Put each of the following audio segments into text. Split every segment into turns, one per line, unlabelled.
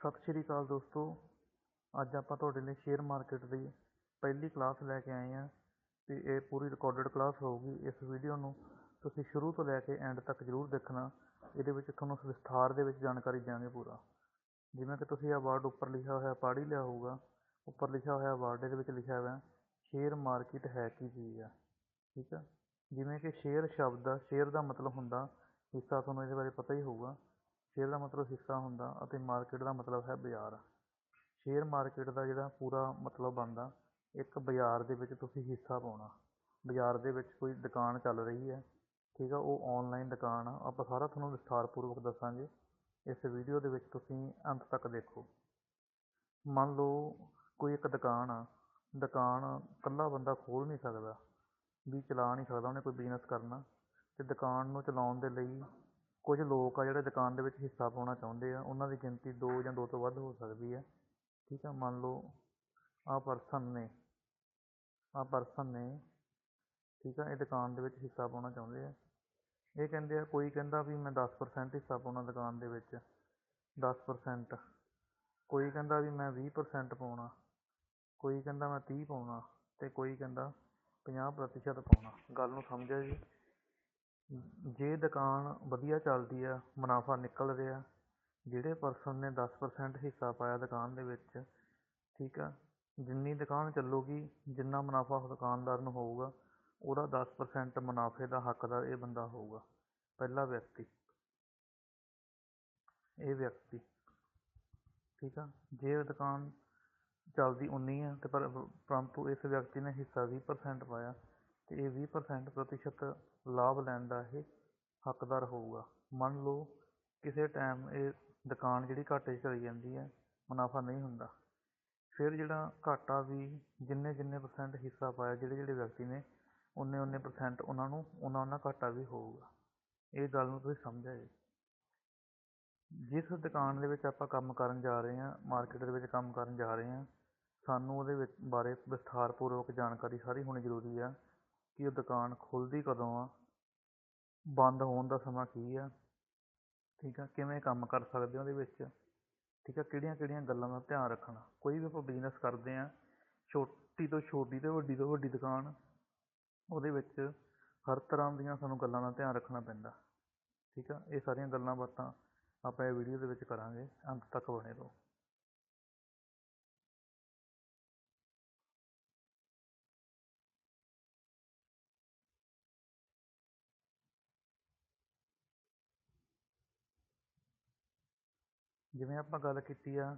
ਸਤਿ ਸ਼੍ਰੀ ਅਕਾਲ ਦੋਸਤੋ। ਅੱਜ ਆਪਾਂ ਤੁਹਾਡੇ ਲਈ ਸ਼ੇਅਰ ਮਾਰਕੀਟ ਦੀ ਪਹਿਲੀ ਕਲਾਸ ਲੈ ਕੇ ਆਏ ਹਾਂ ਤੇ ਇਹ ਪੂਰੀ ਰਿਕਾਰਡਡ ਕਲਾਸ ਹੋਊਗੀ ਇਸ ਵੀਡੀਓ ਨੂੰ। ਤੁਸੀਂ ਸ਼ੁਰੂ ਤੋਂ ਲੈ ਕੇ ਐਂਡ ਤੱਕ ਜ਼ਰੂਰ ਦੇਖਣਾ। ਇਹਦੇ ਵਿੱਚ ਤੁਹਾਨੂੰ ਵਿਸਥਾਰ ਦੇ ਵਿੱਚ ਜਾਣਕਾਰੀ ਦਿਆਂਗੇ ਪੂਰਾ। ਜਿਵੇਂ ਕਿ ਤੁਸੀਂ ਇਹ ਵਰਡ ਉੱਪਰ ਲਿਖਿਆ ਹੋਇਆ ਪੜ੍ਹ ਹੀ ਲਿਆ ਹੋਊਗਾ। ਉੱਪਰ ਲਿਖਿਆ ਹੋਇਆ ਵਰਡ ਇਹਦੇ ਵਿੱਚ ਲਿਖਿਆ ਹੋਇਆ ਸ਼ੇਅਰ ਮਾਰਕੀਟ ਹੈ ਕੀ ਚੀਜ਼ ਆ। ਠੀਕ ਆ? ਜਿਵੇਂ ਕਿ ਸ਼ੇਅਰ ਸ਼ਬਦ ਦਾ ਸ਼ੇਅਰ ਦਾ ਮਤਲਬ ਹੁੰਦਾ, ਹਿੱਸਾ ਤੁਹਾਨੂੰ ਇਹਦੇ ਬਾਰੇ ਪਤਾ ਹੀ ਹੋਊਗਾ। ਸ਼ੇਅਰ ਦਾ ਮਤਲਬ ਹਿੱਸਾ ਹੁੰਦਾ ਅਤੇ ਮਾਰਕੀਟ ਦਾ ਮਤਲਬ ਹੈ ਬਾਜ਼ਾਰ। ਸ਼ੇਅਰ ਮਾਰਕੀਟ ਦਾ ਜਿਹੜਾ ਪੂਰਾ ਮਤਲਬ ਬਣਦਾ, ਇੱਕ ਬਾਜ਼ਾਰ ਦੇ ਵਿੱਚ ਤੁਸੀਂ ਹਿੱਸਾ ਪਾਉਣਾ। ਬਾਜ਼ਾਰ ਦੇ ਵਿੱਚ ਕੋਈ ਦੁਕਾਨ ਚੱਲ ਰਹੀ ਹੈ, ਠੀਕ ਆ, ਉਹ ਔਨਲਾਈਨ ਦੁਕਾਨ ਆ। ਆਪਾਂ ਸਾਰਾ ਤੁਹਾਨੂੰ ਵਿਸਥਾਰਪੂਰਵਕ ਦੱਸਾਂਗੇ। ਇਸ ਵੀਡੀਓ ਦੇ ਵਿੱਚ ਤੁਸੀਂ ਅੰਤ ਤੱਕ ਦੇਖੋ। ਮੰਨ ਲਓ ਕੋਈ ਇੱਕ ਦੁਕਾਨ ਆ, ਦੁਕਾਨ ਇਕੱਲਾ ਬੰਦਾ ਖੋਲ੍ਹ ਨਹੀਂ ਸਕਦਾ, ਵੀ ਚਲਾ ਨਹੀਂ ਸਕਦਾ, ਉਹਨੇ ਕੋਈ ਬਿਜ਼ਨਸ ਕਰਨਾ। ਅਤੇ ਦੁਕਾਨ ਨੂੰ ਚਲਾਉਣ ਦੇ ਲਈ ਕੁਝ ਲੋਕ ਆ ਜਿਹੜੇ ਦੁਕਾਨ ਦੇ ਵਿੱਚ ਹਿੱਸਾ ਪਾਉਣਾ ਚਾਹੁੰਦੇ ਆ, ਉਹਨਾਂ ਦੀ ਗਿਣਤੀ ਦੋ ਜਾਂ ਦੋ ਤੋਂ ਵੱਧ ਹੋ ਸਕਦੀ ਹੈ ਠੀਕ ਆ, ਮੰਨ ਲਓ ਆਹ ਪਰਸਨ ਨੇ, ਆਹ ਪਰਸਨ ਨੇ, ਠੀਕ ਆ, ਇਹ ਦੁਕਾਨ ਦੇ ਵਿੱਚ ਹਿੱਸਾ ਪਾਉਣਾ ਚਾਹੁੰਦੇ ਆ। ਇਹ ਕਹਿੰਦੇ ਆ, ਕੋਈ ਕਹਿੰਦਾ ਵੀ ਮੈਂ ਦਸ ਪਰਸੈਂਟ ਹਿੱਸਾ ਪਾਉਣਾ ਦੁਕਾਨ ਦੇ ਵਿੱਚ, ਦਸ ਪਰਸੈਂਟ ਕੋਈ ਕਹਿੰਦਾ ਵੀ ਮੈਂ ਵੀਹ ਪਰਸੈਂਟ ਪਾਉਣਾ, ਕੋਈ ਕਹਿੰਦਾ ਮੈਂ ਤੀਹ ਪਾਉਣਾ ਅਤੇ ਕੋਈ ਕਹਿੰਦਾ ਪੰਜਾਹ ਪ੍ਰਤੀਸ਼ਤ ਪਾਉਣਾ। ਗੱਲ ਨੂੰ ਸਮਝਿਆ ਜੀ? ਜੇ ਦੁਕਾਨ ਵਧੀਆ ਚੱਲਦੀ ਆ, ਮੁਨਾਫਾ ਨਿਕਲ ਰਿਹਾ, ਜਿਹੜੇ ਪਰਸਨ ਨੇ ਦਸ ਪਰਸੈਂਟ ਹਿੱਸਾ ਪਾਇਆ ਦੁਕਾਨ ਦੇ ਵਿੱਚ, ਠੀਕ ਆ, ਜਿੰਨੀ ਦੁਕਾਨ ਚੱਲੂਗੀ, ਜਿੰਨਾ ਮੁਨਾਫਾ ਦੁਕਾਨਦਾਰ ਨੂੰ ਹੋਊਗਾ, ਉਹਦਾ ਦਸ ਪਰਸੈਂਟ ਮੁਨਾਫੇ ਦਾ ਹੱਕਦਾਰ ਇਹ ਬੰਦਾ ਹੋਊਗਾ, ਪਹਿਲਾ ਵਿਅਕਤੀ। ਇਹ ਵਿਅਕਤੀ, ਠੀਕ ਆ, ਜੇ ਦੁਕਾਨ ਚੱਲਦੀ ਉਨੀ ਆ, ਤੇ ਪਰ, ਪਰੰਤੂ ਇਸ ਵਿਅਕਤੀ ਨੇ ਹਿੱਸਾ ਵੀਹ ਪਰਸੈਂਟ ਪਾਇਆ, ਤੇ ਇਹ ਵੀਹ ਪਰਸੈਂਟ ਪ੍ਰਤੀਸ਼ਤ ਲਾਭ ਲੈਣ ਦਾ ਇਹ ਹੱਕਦਾਰ ਹੋਊਗਾ। ਮੰਨ ਲਓ ਕਿਸੇ ਟਾਈਮ ਇਹ ਦੁਕਾਨ ਜਿਹੜੀ ਘਾਟੇ 'ਚ ਚਲੀ ਜਾਂਦੀ ਹੈ, ਮੁਨਾਫਾ ਨਹੀਂ ਹੁੰਦਾ। ਫਿਰ ਜਿਹੜਾ ਘਾਟਾ ਵੀ ਜਿੰਨੇ ਜਿੰਨੇ ਪਰਸੈਂਟ ਹਿੱਸਾ ਪਾਇਆ, ਜਿਹੜੇ ਜਿਹੜੇ ਵਿਅਕਤੀ ਨੇ, ਉਨੇ ਉਨੇ ਪਰਸੈਂਟ ਉਹਨਾਂ ਨੂੰ, ਉਹਨਾਂ ਉਹਨਾਂ ਘਾਟਾ ਵੀ ਹੋਊਗਾ। ਇਹ ਗੱਲ ਨੂੰ ਤੁਸੀਂ ਸਮਝਿਆ ਜੀ। ਜਿਸ ਦੁਕਾਨ ਦੇ ਵਿੱਚ ਆਪਾਂ ਕੰਮ ਕਰਨ ਜਾ ਰਹੇ ਹਾਂ ਮਾਰਕੀਟ ਦੇ ਵਿੱਚ ਕੰਮ ਕਰਨ ਜਾ ਰਹੇ ਹਾਂ, ਸਾਨੂੰ ਉਹਦੇ ਵਿੱਚ ਬਾਰੇ ਵਿਸਥਾਰਪੂਰਵਕ ਜਾਣਕਾਰੀ ਸਾਰੀ ਹੋਣੀ ਜ਼ਰੂਰੀ ਆ। ਕਿ ਉਹ ਦੁਕਾਨ ਖੁੱਲ੍ਹਦੀ ਕਦੋਂ ਆ? ਬੰਦ ਹੋਣ ਦਾ ਸਮਾਂ ਕੀ ਆ? ਠੀਕ ਆ, ਕਿਵੇਂ ਕੰਮ ਕਰ ਸਕਦੇ ਉਹਦੇ ਵਿੱਚ? ਠੀਕ ਆ ਕਿਹੜੀਆਂ ਕਿਹੜੀਆਂ ਗੱਲਾਂ ਦਾ ਧਿਆਨ ਰੱਖਣਾ? ਕੋਈ ਵੀ ਆਪਾਂ ਬਿਜ਼ਨਸ ਕਰਦੇ ਹਾਂ ਛੋਟੀ ਤੋਂ ਛੋਟੀ ਅਤੇ ਵੱਡੀ ਤੋਂ ਵੱਡੀ ਦੁਕਾਨ, ਉਹਦੇ ਵਿੱਚ ਹਰ ਤਰ੍ਹਾਂ ਦੀਆਂ ਸਾਨੂੰ ਗੱਲਾਂ ਦਾ ਧਿਆਨ ਰੱਖਣਾ ਪੈਂਦਾ। ਠੀਕ ਆ, ਇਹ ਸਾਰੀਆਂ ਗੱਲਾਂ ਬਾਤਾਂ ਆਪਾਂ ਇਹ ਵੀਡੀਓ ਦੇ ਵਿੱਚ ਕਰਾਂਗੇ, ਅੰਤ ਤੱਕ ਬਣੇ ਰਹੋ। ਜਿਵੇਂ ਆਪਾਂ ਗੱਲ ਕੀਤੀ ਆ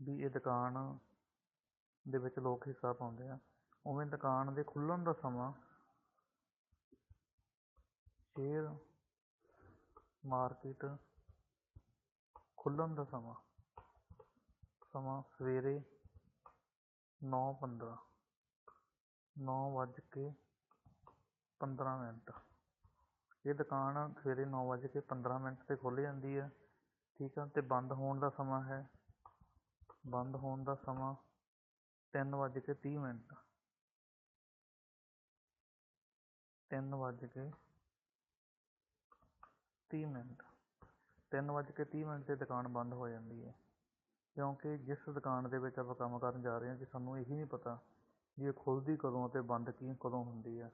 ਵੀ ਇਹ ਦੁਕਾਨ ਦੇ ਵਿੱਚ ਲੋਕ ਹਿੱਸਾ ਪਾਉਂਦੇ ਆ, ਉਵੇਂ ਦੁਕਾਨ ਦੇ ਖੁੱਲ੍ਹਣ ਦਾ ਸਮਾਂ ਸ਼ੇਅਰ ਮਾਰਕੀਟ ਖੁੱਲ੍ਹਣ ਦਾ ਸਮਾਂ ਸਮਾਂ ਸਵੇਰੇ ਨੌ ਪੰਦਰਾਂ, ਨੌ ਵੱਜ ਕੇ ਪੰਦਰਾਂ ਮਿੰਟ। ਇਹ ਦੁਕਾਨ ਸਵੇਰੇ ਨੌ ਵੱਜ ਕੇ ਪੰਦਰਾਂ ਮਿੰਟ 'ਤੇ ਖੁੱਲ੍ਹ ਜਾਂਦੀ ਹੈ ਠੀਕ ਆ ਅਤੇ ਬੰਦ ਹੋਣ ਦਾ ਸਮਾਂ ਹੈ। ਬੰਦ ਹੋਣ ਦਾ ਸਮਾਂ ਤਿੰਨ ਵੱਜ ਕੇ ਤੀਹ ਮਿੰਟ। ਤਿੰਨ ਵੱਜ ਕੇ ਤੀਹ ਮਿੰਟ। ਤਿੰਨ ਵੱਜ ਕੇ ਤੀਹ ਮਿੰਟ 'ਤੇ ਦੁਕਾਨ ਬੰਦ ਹੋ ਜਾਂਦੀ ਹੈ। ਕਿਉਂਕਿ ਜਿਸ ਦੁਕਾਨ ਦੇ ਵਿੱਚ ਆਪਾਂ ਕੰਮ ਕਰਨ ਜਾ ਰਹੇ ਹਾਂ ਕਿ ਸਾਨੂੰ ਇਹੀ ਨਹੀਂ ਪਤਾ ਵੀ ਇਹ ਖੁੱਲ੍ਹਦੀ ਕਦੋਂ ਅਤੇ ਬੰਦ ਕੀ, ਕਦੋਂ ਹੁੰਦੀ ਆ,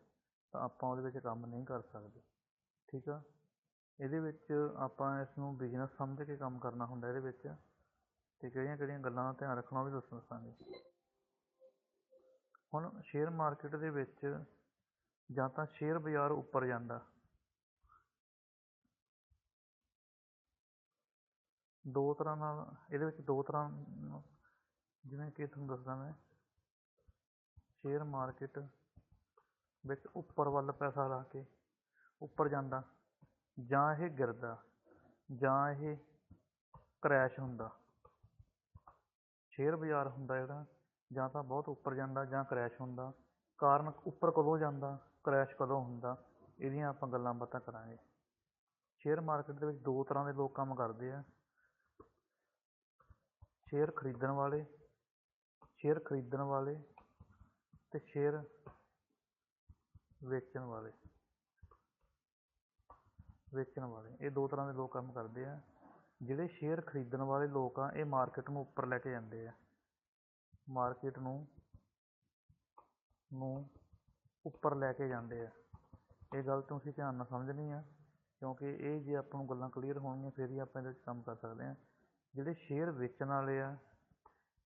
ਤਾਂ ਆਪਾਂ ਉਹਦੇ ਵਿੱਚ ਕੰਮ ਨਹੀਂ ਕਰ ਸਕਦੇ। ਠੀਕ ਆ? ਇਹਦੇ ਵਿੱਚ ਆਪਾਂ ਇਸ ਨੂੰ ਬਿਜ਼ਨਸ ਸਮਝ ਕੇ ਕੰਮ ਕਰਨਾ ਹੁੰਦਾ ਇਹਦੇ ਵਿੱਚ ਅਤੇ ਕਿਹੜੀਆਂ ਕਿਹੜੀਆਂ ਗੱਲਾਂ ਦਾ ਧਿਆਨ ਰੱਖਣਾ ਉਹ ਵੀ ਦੱਸ ਦੱਸਾਂਗੇ। ਹੁਣ ਸ਼ੇਅਰ ਮਾਰਕੀਟ ਦੇ ਵਿੱਚ ਜਾਂ ਤਾਂ ਸ਼ੇਅਰ ਬਾਜ਼ਾਰ ਉੱਪਰ ਜਾਂਦਾ। ਦੋ ਤਰ੍ਹਾਂ ਨਾਲ, ਇਹਦੇ ਵਿੱਚ ਦੋ ਤਰ੍ਹਾਂ ਜਿਵੇਂ ਕਿ ਤੁਹਾਨੂੰ ਦੱਸਦਾ ਮੈਂ ਸ਼ੇਅਰ ਮਾਰਕੀਟ ਵਿੱਚ ਉੱਪਰ ਵੱਲ ਪੈਸਾ ਲਾ ਕੇ ਉੱਪਰ ਜਾਂਦਾ। ਜਾਂ ਇਹ ਗਿਰਦਾ, ਜਾਂ ਇਹ ਕਰੈਸ਼ ਹੁੰਦਾ। ਸ਼ੇਅਰ ਬਾਜ਼ਾਰ ਹੁੰਦਾ ਜਿਹੜਾ ਜਾਂ ਤਾਂ ਬਹੁਤ ਉੱਪਰ ਜਾਂਦਾ ਜਾਂ ਕਰੈਸ਼ ਹੁੰਦਾ। ਕਾਰਨ ਉੱਪਰ ਕਦੋਂ ਜਾਂਦਾ ਕਰੈਸ਼ ਕਦੋਂ ਹੁੰਦਾ, ਇਹਦੀਆਂ ਆਪਾਂ ਗੱਲਾਂ ਬਾਤਾਂ ਕਰਾਂਗੇ। ਸ਼ੇਅਰ ਮਾਰਕੀਟ ਦੇ ਵਿੱਚ ਦੋ ਤਰ੍ਹਾਂ ਦੇ ਲੋਕ ਕੰਮ ਕਰਦੇ ਆ। ਸ਼ੇਅਰ ਖਰੀਦਣ ਵਾਲੇ ਸ਼ੇਅਰ ਖਰੀਦਣ ਵਾਲੇ ਅਤੇ ਸ਼ੇਅਰ ਵੇਚਣ ਵਾਲੇ। ਵੇਚਣ ਵਾਲੇ। ਇਹ ਦੋ ਤਰ੍ਹਾਂ ਦੇ ਲੋਕ ਕੰਮ ਕਰਦੇ ਆ। ਜਿਹੜੇ ਸ਼ੇਅਰ ਖਰੀਦਣ ਵਾਲੇ ਲੋਕ ਆ, ਇਹ ਮਾਰਕੀਟ ਨੂੰ ਉੱਪਰ ਲੈ ਕੇ ਜਾਂਦੇ ਆ। ਮਾਰਕੀਟ ਨੂੰ ਨੂੰ ਉੱਪਰ ਲੈ ਕੇ ਜਾਂਦੇ ਆ। ਇਹ ਗੱਲ ਤੁਸੀਂ ਧਿਆਨ ਨਾਲ ਸਮਝਣੀ ਆ, ਕਿਉਂਕਿ ਇਹ ਜੇ ਆਪਾਂ ਨੂੰ ਗੱਲਾਂ ਕਲੀਅਰ ਹੋਣਗੀਆਂ, ਫਿਰ ਹੀ ਆਪਾਂ ਇਹਦੇ ਵਿੱਚ ਕੰਮ ਕਰ ਸਕਦੇ ਹਾਂ ਜਿਹੜੇ ਸ਼ੇਅਰ ਵੇਚਣ ਵਾਲੇ ਆ,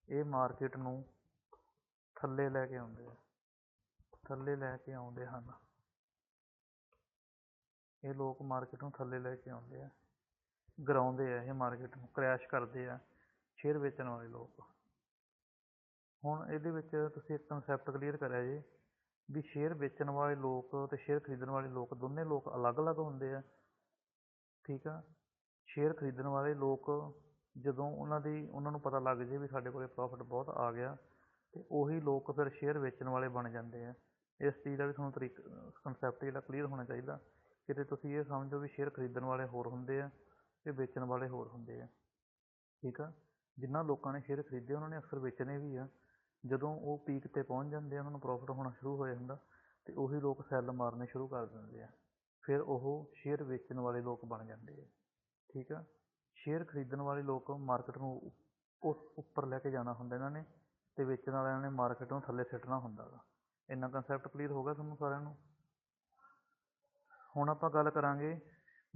ਇਹ ਮਾਰਕੀਟ ਨੂੰ ਥੱਲੇ ਲੈ ਕੇ ਆਉਂਦੇ ਆ। ਥੱਲੇ ਲੈ ਕੇ ਆਉਂਦੇ ਹਨ। ਇਹ ਲੋਕ ਮਾਰਕੀਟ ਨੂੰ ਥੱਲੇ ਲੈ ਕੇ ਆਉਂਦੇ ਆ। ਗਰਾਉਂਦੇ ਆ ਇਹ ਮਾਰਕੀਟ ਨੂੰ ਕ੍ਰੈਸ਼ ਕਰਦੇ ਆ, ਸ਼ੇਅਰ ਵੇਚਣ ਵਾਲੇ ਲੋਕ। ਹੁਣ ਇਹਦੇ ਵਿੱਚ ਤੁਸੀਂ ਇੱਕ ਕਨਸੈਪਟ ਕਲੀਅਰ ਕਰਿਆ ਜੇ, ਵੀ ਸ਼ੇਅਰ ਵੇਚਣ ਵਾਲੇ ਲੋਕ ਤੇ ਸ਼ੇਅਰ ਖਰੀਦਣ ਵਾਲੇ ਲੋਕ ਦੋਨੇ ਲੋਕ ਅਲੱਗ-ਅਲੱਗ ਹੁੰਦੇ ਆ। ਠੀਕ ਆ? ਸ਼ੇਅਰ ਖਰੀਦਣ ਵਾਲੇ ਲੋਕ ਜਦੋਂ ਉਹਨਾਂ ਦੀ, ਉਹਨਾਂ ਨੂੰ ਪਤਾ ਲੱਗ ਜੇ ਵੀ ਸਾਡੇ ਕੋਲੇ ਪ੍ਰੋਫਿਟ ਬਹੁਤ ਆ ਗਿਆ, ਤੇ ਉਹੀ ਲੋਕ ਫਿਰ ਸ਼ੇਅਰ ਵੇਚਣ ਵਾਲੇ ਬਣ ਜਾਂਦੇ ਆ। ਇਸ ਚੀਜ਼ ਦਾ ਵੀ ਤੁਹਾਨੂੰ ਤਰੀਕ ਕਨਸੈਪਟ ਜਿਹੜਾ ਕਲੀਅਰ ਹੋਣਾ ਚਾਹੀਦਾ। ਕਿਤੇ ਤੁਸੀਂ ਇਹ ਸਮਝੋ ਵੀ ਸ਼ੇਅਰ ਖਰੀਦਣ ਵਾਲੇ ਹੋਰ ਹੁੰਦੇ ਆ ਅਤੇ ਵੇਚਣ ਵਾਲੇ ਹੋਰ ਹੁੰਦੇ ਆ। ਠੀਕ ਆ? ਜਿਨ੍ਹਾਂ ਲੋਕਾਂ ਨੇ ਸ਼ੇਅਰ ਖਰੀਦੇ, ਉਹਨਾਂ ਨੇ ਅਕਸਰ ਵੇਚਣੇ ਵੀ ਆ। ਜਦੋਂ ਉਹ ਪੀਕ ਤੇ ਪਹੁੰਚ ਜਾਂਦੇ ਆ, ਉਹਨਾਂ ਨੂੰ ਪ੍ਰੋਫਿਟ ਹੋਣਾ ਸ਼ੁਰੂ ਹੋ ਜਾਂਦਾ ਤੇ ਉਹੀ ਲੋਕ ਸੈੱਲ ਮਾਰਨੇ ਸ਼ੁਰੂ ਕਰ ਦਿੰਦੇ ਆ। ਫਿਰ ਉਹ ਸ਼ੇਅਰ ਵੇਚਣ ਵਾਲੇ ਲੋਕ ਬਣ ਜਾਂਦੇ ਆ। ਠੀਕ ਆ? ਸ਼ੇਅਰ ਖਰੀਦਣ ਵਾਲੇ ਲੋਕ ਮਾਰਕੀਟ ਨੂੰ ਉ- ਉੱਪਰ ਲੈ ਕੇ ਜਾਣਾ ਹੁੰਦਾ ਇਹਨਾਂ ਨੇ ਅਤੇ ਵੇਚਣ ਵਾਲਿਆਂ ਨੇ ਮਾਰਕੀਟ ਨੂੰ ਥੱਲੇ ਸਿੱਟਣਾ ਹੁੰਦਾ ਗਾ। ਇੰਨਾ ਕੰਸੈਪਟ ਕਲੀਅਰ ਹੋ ਗਿਆ ਤੁਹਾਨੂੰ ਸਾਰਿਆਂ ਨੂੰ? ਹੁਣ ਆਪਾਂ ਗੱਲ ਕਰਾਂਗੇ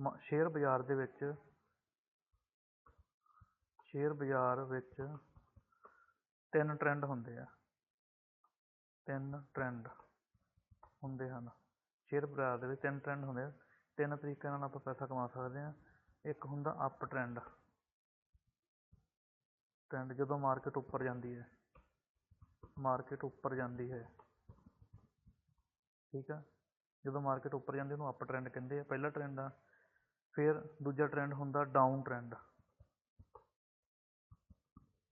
ਮ- ਸ਼ੇਅਰ ਬਾਜ਼ਾਰ ਦੇ ਵਿੱਚ। ਸ਼ੇਅਰ ਬਾਜ਼ਾਰ ਵਿੱਚ ਤਿੰਨ ਟਰੈਂਡ ਹੁੰਦੇ ਆ। ਤਿੰਨ ਟਰੈਂਡ ਹੁੰਦੇ ਹਨ। ਸ਼ੇਅਰ ਬਾਜ਼ਾਰ ਦੇ ਵਿੱਚ ਤਿੰਨ ਟਰੈਂਡ ਹੁੰਦੇ ਆ। ਤਿੰਨ ਤਰੀਕਿਆਂ ਨਾਲ ਆਪਾਂ ਪੈਸਾ ਕਮਾ ਸਕਦੇ ਹਾਂ। ਇੱਕ ਹੁੰਦਾ ਅਪ ਟਰੈਂਡ ਟਰੈਂਡ ਜਦੋਂ ਮਾਰਕੀਟ ਉੱਪਰ ਜਾਂਦੀ ਹੈ। ਮਾਰਕੀਟ ਉੱਪਰ ਜਾਂਦੀ ਹੈ। ਠੀਕ ਆ? ਜਦੋਂ ਮਾਰਕੀਟ ਉੱਪਰ ਜਾਂਦੀ, ਉਹਨੂੰ ਅਪ ਟਰੈਂਡ ਕਹਿੰਦੇ ਆ। ਪਹਿਲਾ ਟਰੈਂਡ ਆ, ਫਿਰ ਦੂਜਾ ਟਰੈਂਡ ਹੁੰਦਾ ਡਾਊਨ ਟਰੈਂਡ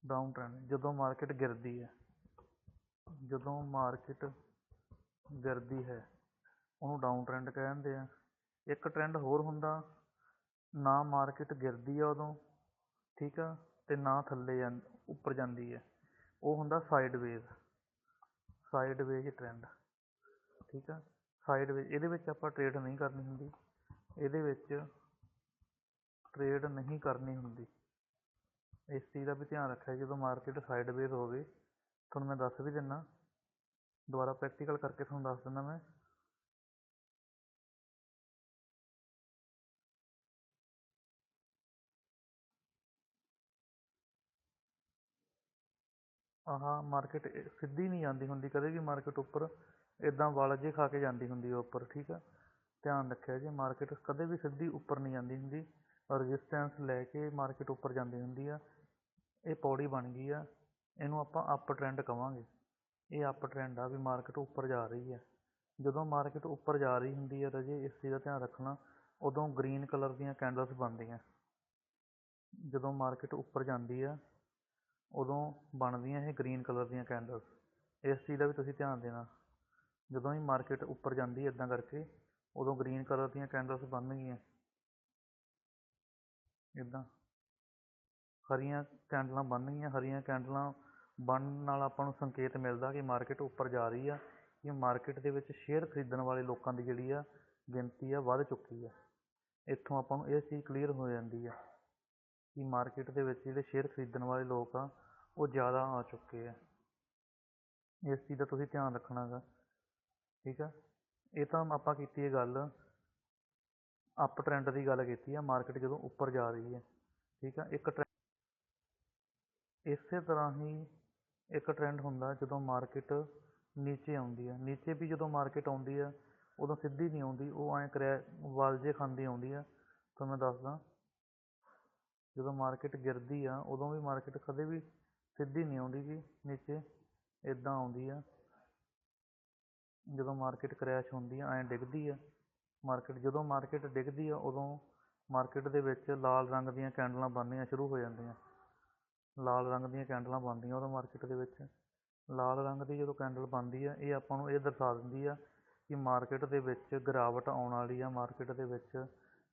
ਡਾਊਨ ਟਰੈਂਡ ਜਦੋਂ ਮਾਰਕੀਟ ਗਿਰਦੀ ਹੈ। ਜਦੋਂ ਮਾਰਕੀਟ ਗਿਰਦੀ ਹੈ, ਉਹਨੂੰ ਡਾਊਨ ਟ੍ਰੈਂਡ ਕਹਿੰਦੇ ਆ। ਇੱਕ ਟਰੈਂਡ ਹੋਰ ਹੁੰਦਾ, ਨਾ ਮਾਰਕੀਟ ਗਿਰਦੀ ਆ ਉਦੋਂ, ਠੀਕ ਆ, ਤੇ ਨਾ ਥੱਲੇ ਜਾਂ ਉੱਪਰ ਜਾਂਦੀ ਹੈ। ਉਹ ਹੁੰਦਾ ਸਾਈਡਵੇਜ਼ ਸਾਈਡਵੇਜ਼ ਟਰੈਂਡ ਠੀਕ ਆ। ਸਾਈਡਵੇਜ਼ ਇਹਦੇ ਵਿੱਚ ਆਪਾਂ ਟਰੇਡ ਨਹੀਂ ਕਰਨੀ ਹੁੰਦੀ। ਇਹਦੇ ਵਿੱਚ ਟਰੇਡ ਨਹੀਂ ਕਰਨੀ ਹੁੰਦੀ। ਇਸ ਚੀਜ਼ ਦਾ ਵੀ ਧਿਆਨ ਰੱਖਿਆ, ਜਦੋਂ ਮਾਰਕੀਟ ਸਾਈਡਵੇਜ਼ ਹੋਵੇ, ਤੁਹਾਨੂੰ ਮੈਂ ਦੱਸ ਵੀ ਦਿੰਦਾ ਦੁਬਾਰਾ ਪ੍ਰੈਕਟੀਕਲ ਕਰਕੇ ਤੁਹਾਨੂੰ ਦੱਸ ਦਿੰਦਾ ਮੈਂ। ਆਹ ਮਾਰਕੀਟ ਸਿੱਧੀ ਨਹੀਂ ਜਾਂਦੀ ਹੁੰਦੀ, ਕਦੇ ਵੀ ਮਾਰਕੀਟ ਉੱਪਰ। ਇੱਦਾਂ ਵਲ ਜੇ ਖਾ ਕੇ ਜਾਂਦੀ ਹੁੰਦੀ ਆ ਉੱਪਰ, ਠੀਕ ਆ? ਧਿਆਨ ਰੱਖਿਆ ਜੇ ਮਾਰਕੀਟ ਕਦੇ ਵੀ ਸਿੱਧੀ ਉੱਪਰ ਨਹੀਂ ਜਾਂਦੀ ਹੁੰਦੀ। ਰਜਿਸਟੈਂਸ ਲੈ ਕੇ ਮਾਰਕੀਟ ਉੱਪਰ ਜਾਂਦੀ ਹੁੰਦੀ ਆ। ਇਹ ਪੌੜੀ ਬਣ ਗਈ ਆ। ਇਹਨੂੰ ਆਪਾਂ ਅਪ ਟਰੈਂਡ ਕਵਾਂਗੇ। ਇਹ ਅਪ ਟਰੈਂਡ ਆ ਵੀ ਮਾਰਕੀਟ ਉੱਪਰ ਜਾ ਰਹੀ ਹੈ ਜਦੋਂ ਮਾਰਕੀਟ ਉੱਪਰ ਜਾ ਰਹੀ ਹੁੰਦੀ ਹੈ ਰਾਜੇ, ਇਸ ਚੀਜ਼ ਦਾ ਧਿਆਨ ਰੱਖਣਾ। ਉਦੋਂ ਗ੍ਰੀਨ ਕਲਰ ਦੀਆਂ ਕੈਂਡਲਸ ਬਣਦੀਆਂ। ਜਦੋਂ ਮਾਰਕੀਟ ਉੱਪਰ ਜਾਂਦੀ ਆ, ਉਦੋਂ ਬਣਦੀਆਂ ਇਹ ਗ੍ਰੀਨ ਕਲਰ ਦੀਆਂ ਕੈਂਡਲਸ ਇਸ ਚੀਜ਼ ਦਾ ਵੀ ਤੁਸੀਂ ਧਿਆਨ ਦੇਣਾ। ਜਦੋਂ ਹੀ ਮਾਰਕੀਟ ਉੱਪਰ ਜਾਂਦੀ ਇੱਦਾਂ ਕਰਕੇ, ਉਦੋਂ ਗ੍ਰੀਨ ਕਲਰ ਦੀਆਂ ਕੈਂਡਲਸ ਬਣ ਗਈਆਂ ਇੱਦਾਂ ਹਰੀਆਂ ਕੈਂਡਲਾਂ ਬਣ ਗਈਆਂ ਹਰੀਆਂ ਕੈਂਡਲਾਂ ਬਣਨ ਨਾਲ ਆਪਾਂ ਨੂੰ ਸੰਕੇਤ ਮਿਲਦਾ ਕਿ ਮਾਰਕੀਟ ਉੱਪਰ ਜਾ ਰਹੀ ਆ, ਕਿ ਮਾਰਕੀਟ ਦੇ ਵਿੱਚ ਸ਼ੇਅਰ ਖਰੀਦਣ ਵਾਲੇ ਲੋਕਾਂ ਦੀ ਜਿਹੜੀ ਆ ਗਿਣਤੀ ਆ ਵੱਧ ਚੁੱਕੀ ਆ। ਇੱਥੋਂ ਆਪਾਂ ਨੂੰ ਇਹ ਚੀਜ਼ ਕਲੀਅਰ ਹੋ ਜਾਂਦੀ ਆ ਕਿ ਮਾਰਕੀਟ ਦੇ ਵਿੱਚ ਜਿਹੜੇ ਸ਼ੇਅਰ ਖਰੀਦਣ ਵਾਲੇ ਲੋਕ ਆ, ਉਹ ਜ਼ਿਆਦਾ ਆ ਚੁੱਕੇ ਆ। ਇਸ ਚੀਜ਼ ਦਾ ਤੁਸੀਂ ਧਿਆਨ ਰੱਖਣਾ ਗਾ। ਠੀਕ ਆ? ਇਹ ਤਾਂ ਆਪਾਂ ਕੀਤੀ ਹੈ ਗੱਲ ਅਪ ਟਰੈਂਡ ਦੀ ਗੱਲ ਕੀਤੀ ਆ ਮਾਰਕੀਟ ਜਦੋਂ ਉੱਪਰ ਜਾ ਰਹੀ ਹੈ, ਠੀਕ ਆ? ਇੱਕ ਟ੍ਰੈ ਇਸੇ ਤਰ੍ਹਾਂ ਹੀ ਇੱਕ ਟ੍ਰੈਂਡ ਹੁੰਦਾ ਜਦੋਂ ਮਾਰਕੀਟ ਨੀਚੇ ਆਉਂਦੀ ਆ। ਨੀਚੇ ਵੀ ਜਦੋਂ ਮਾਰਕੀਟ ਆਉਂਦੀ ਆ, ਉਦੋਂ ਸਿੱਧੀ ਨਹੀਂ ਆਉਂਦੀ, ਉਹ ਐਂ ਕਰੈ ਵਲ ਜੇ ਖਾਂਦੀ ਆਉਂਦੀ ਆ। ਤਾਂ ਮੈਂ ਦੱਸਦਾ, ਜਦੋਂ ਮਾਰਕੀਟ ਗਿਰਦੀ ਆ, ਉਦੋਂ ਵੀ ਮਾਰਕੀਟ ਕਦੇ ਵੀ ਸਿੱਧੀ ਨਹੀਂ ਆਉਂਦੀ ਗੀ ਨੀਚੇ ਇੱਦਾਂ ਆਉਂਦੀ ਆ। ਜਦੋਂ ਮਾਰਕੀਟ ਕਰੈਸ਼ ਹੁੰਦੀ ਆ, ਐਂ ਡਿੱਗਦੀ ਆ। ਮਾਰਕੀਟ ਜਦੋਂ ਮਾਰਕੀਟ ਡਿੱਗਦੀ ਆ, ਉਦੋਂ ਮਾਰਕੀਟ ਦੇ ਵਿੱਚ ਲਾਲ ਰੰਗ ਦੀਆਂ ਕੈਂਡਲਾਂ ਬਣਨੀਆਂ ਸ਼ੁਰੂ ਹੋ ਜਾਂਦੀਆਂ। ਲਾਲ ਰੰਗ ਦੀਆਂ ਕੈਂਡਲਾਂ ਬਣਦੀਆਂ ਉਦੋਂ ਮਾਰਕੀਟ ਦੇ ਵਿੱਚ। ਲਾਲ ਰੰਗ ਦੀ ਜਦੋਂ ਕੈਂਡਲ ਬਣਦੀ ਆ, ਇਹ ਆਪਾਂ ਨੂੰ ਇਹ ਦਰਸਾ ਦਿੰਦੀ ਆ ਕਿ ਮਾਰਕੀਟ ਦੇ ਵਿੱਚ ਗਿਰਾਵਟ ਆਉਣ ਵਾਲੀ ਆ। ਮਾਰਕੀਟ ਦੇ ਵਿੱਚ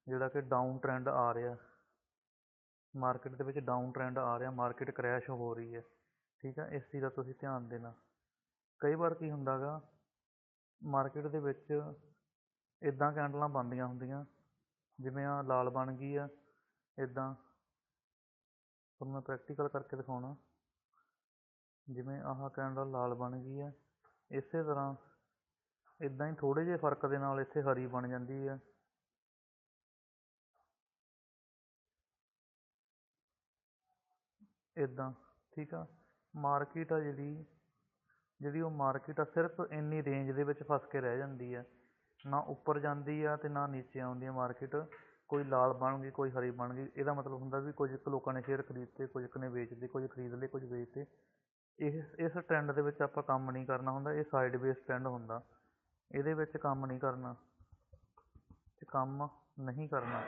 ਜਿਹੜਾ ਕਿ ਡਾਊਨ ਟ੍ਰੈਂਡ ਆ ਰਿਹਾ। ਮਾਰਕੀਟ ਦੇ ਵਿੱਚ ਡਾਊਨ ਟ੍ਰੈਂਡ ਆ ਰਿਹਾ ਮਾਰਕੀਟ ਕਰੈਸ਼ ਹੋ ਰਹੀ ਹੈ ਠੀਕ ਆ? ਇਸ ਚੀਜ਼ ਦਾ ਤੁਸੀਂ ਧਿਆਨ ਦੇਣਾ। ਕਈ ਵਾਰ ਕੀ ਹੁੰਦਾ ਗਾ ਮਾਰਕੀਟ ਦੇ ਵਿੱਚ ਇੱਦਾਂ ਕੈਂਡਲਾਂ ਬਣਦੀਆਂ ਹੁੰਦੀਆਂ, ਜਿਵੇਂ ਆਹ ਲਾਲ ਬਣ ਗਈ ਆ ਇੱਦਾਂ ਤੁਹਾਨੂੰ ਮੈਂ ਪ੍ਰੈਕਟੀਕਲ ਕਰਕੇ ਦਿਖਾਉਣਾ। ਜਿਵੇਂ ਆਹ ਕੈਂਡਲ ਲਾਲ ਬਣ ਗਈ ਹੈ ਇਸੇ ਤਰ੍ਹਾਂ ਇੱਦਾਂ ਹੀ ਥੋੜ੍ਹੇ ਜਿਹੇ ਫ਼ਰਕ ਦੇ ਨਾਲ ਇੱਥੇ ਹਰੀ ਬਣ ਜਾਂਦੀ ਹੈ ਇੱਦਾਂ ਠੀਕ ਆ? ਮਾਰਕੀਟ ਆ ਜਿਹੜੀ ਜਿਹੜੀ ਉਹ ਮਾਰਕੀਟ ਆ, ਸਿਰਫ ਇੰਨੀ ਰੇਂਜ ਦੇ ਵਿੱਚ ਫਸ ਕੇ ਰਹਿ ਜਾਂਦੀ ਹੈ ਨਾ ਉੱਪਰ ਜਾਂਦੀ ਆ ਅਤੇ ਨਾ ਨੀਚੇ ਆਉਂਦੀ ਆ ਮਾਰਕੀਟ ਕੋਈ ਲਾਲ ਬਣ ਗਈ, ਕੋਈ ਹਰੀ ਬਣ ਗਈ, ਇਹਦਾ ਮਤਲਬ ਹੁੰਦਾ ਵੀ ਕੁਝ ਕੁ ਲੋਕਾਂ ਨੇ ਸ਼ੇਅਰ ਖਰੀਦਤੇ, ਕੁਝ ਕੁ ਨੇ ਵੇਚਦੇ ਕੁਝ ਖਰੀਦ ਲਏ, ਕੁਝ ਵੇਚਤੇ। ਇਹ, ਇਸ ਟਰੈਂਡ ਦੇ ਵਿੱਚ ਆਪਾਂ ਕੰਮ ਨਹੀਂ ਕਰਨਾ ਹੁੰਦਾ, ਇਹ ਸਾਈਡ ਬੇਸ ਟਰੈਂਡ ਹੁੰਦਾ। ਇਹਦੇ ਵਿੱਚ ਕੰਮ ਨਹੀਂ ਕਰਨਾ ਇਹ ਕੰਮ ਨਹੀਂ ਕਰਨਾ।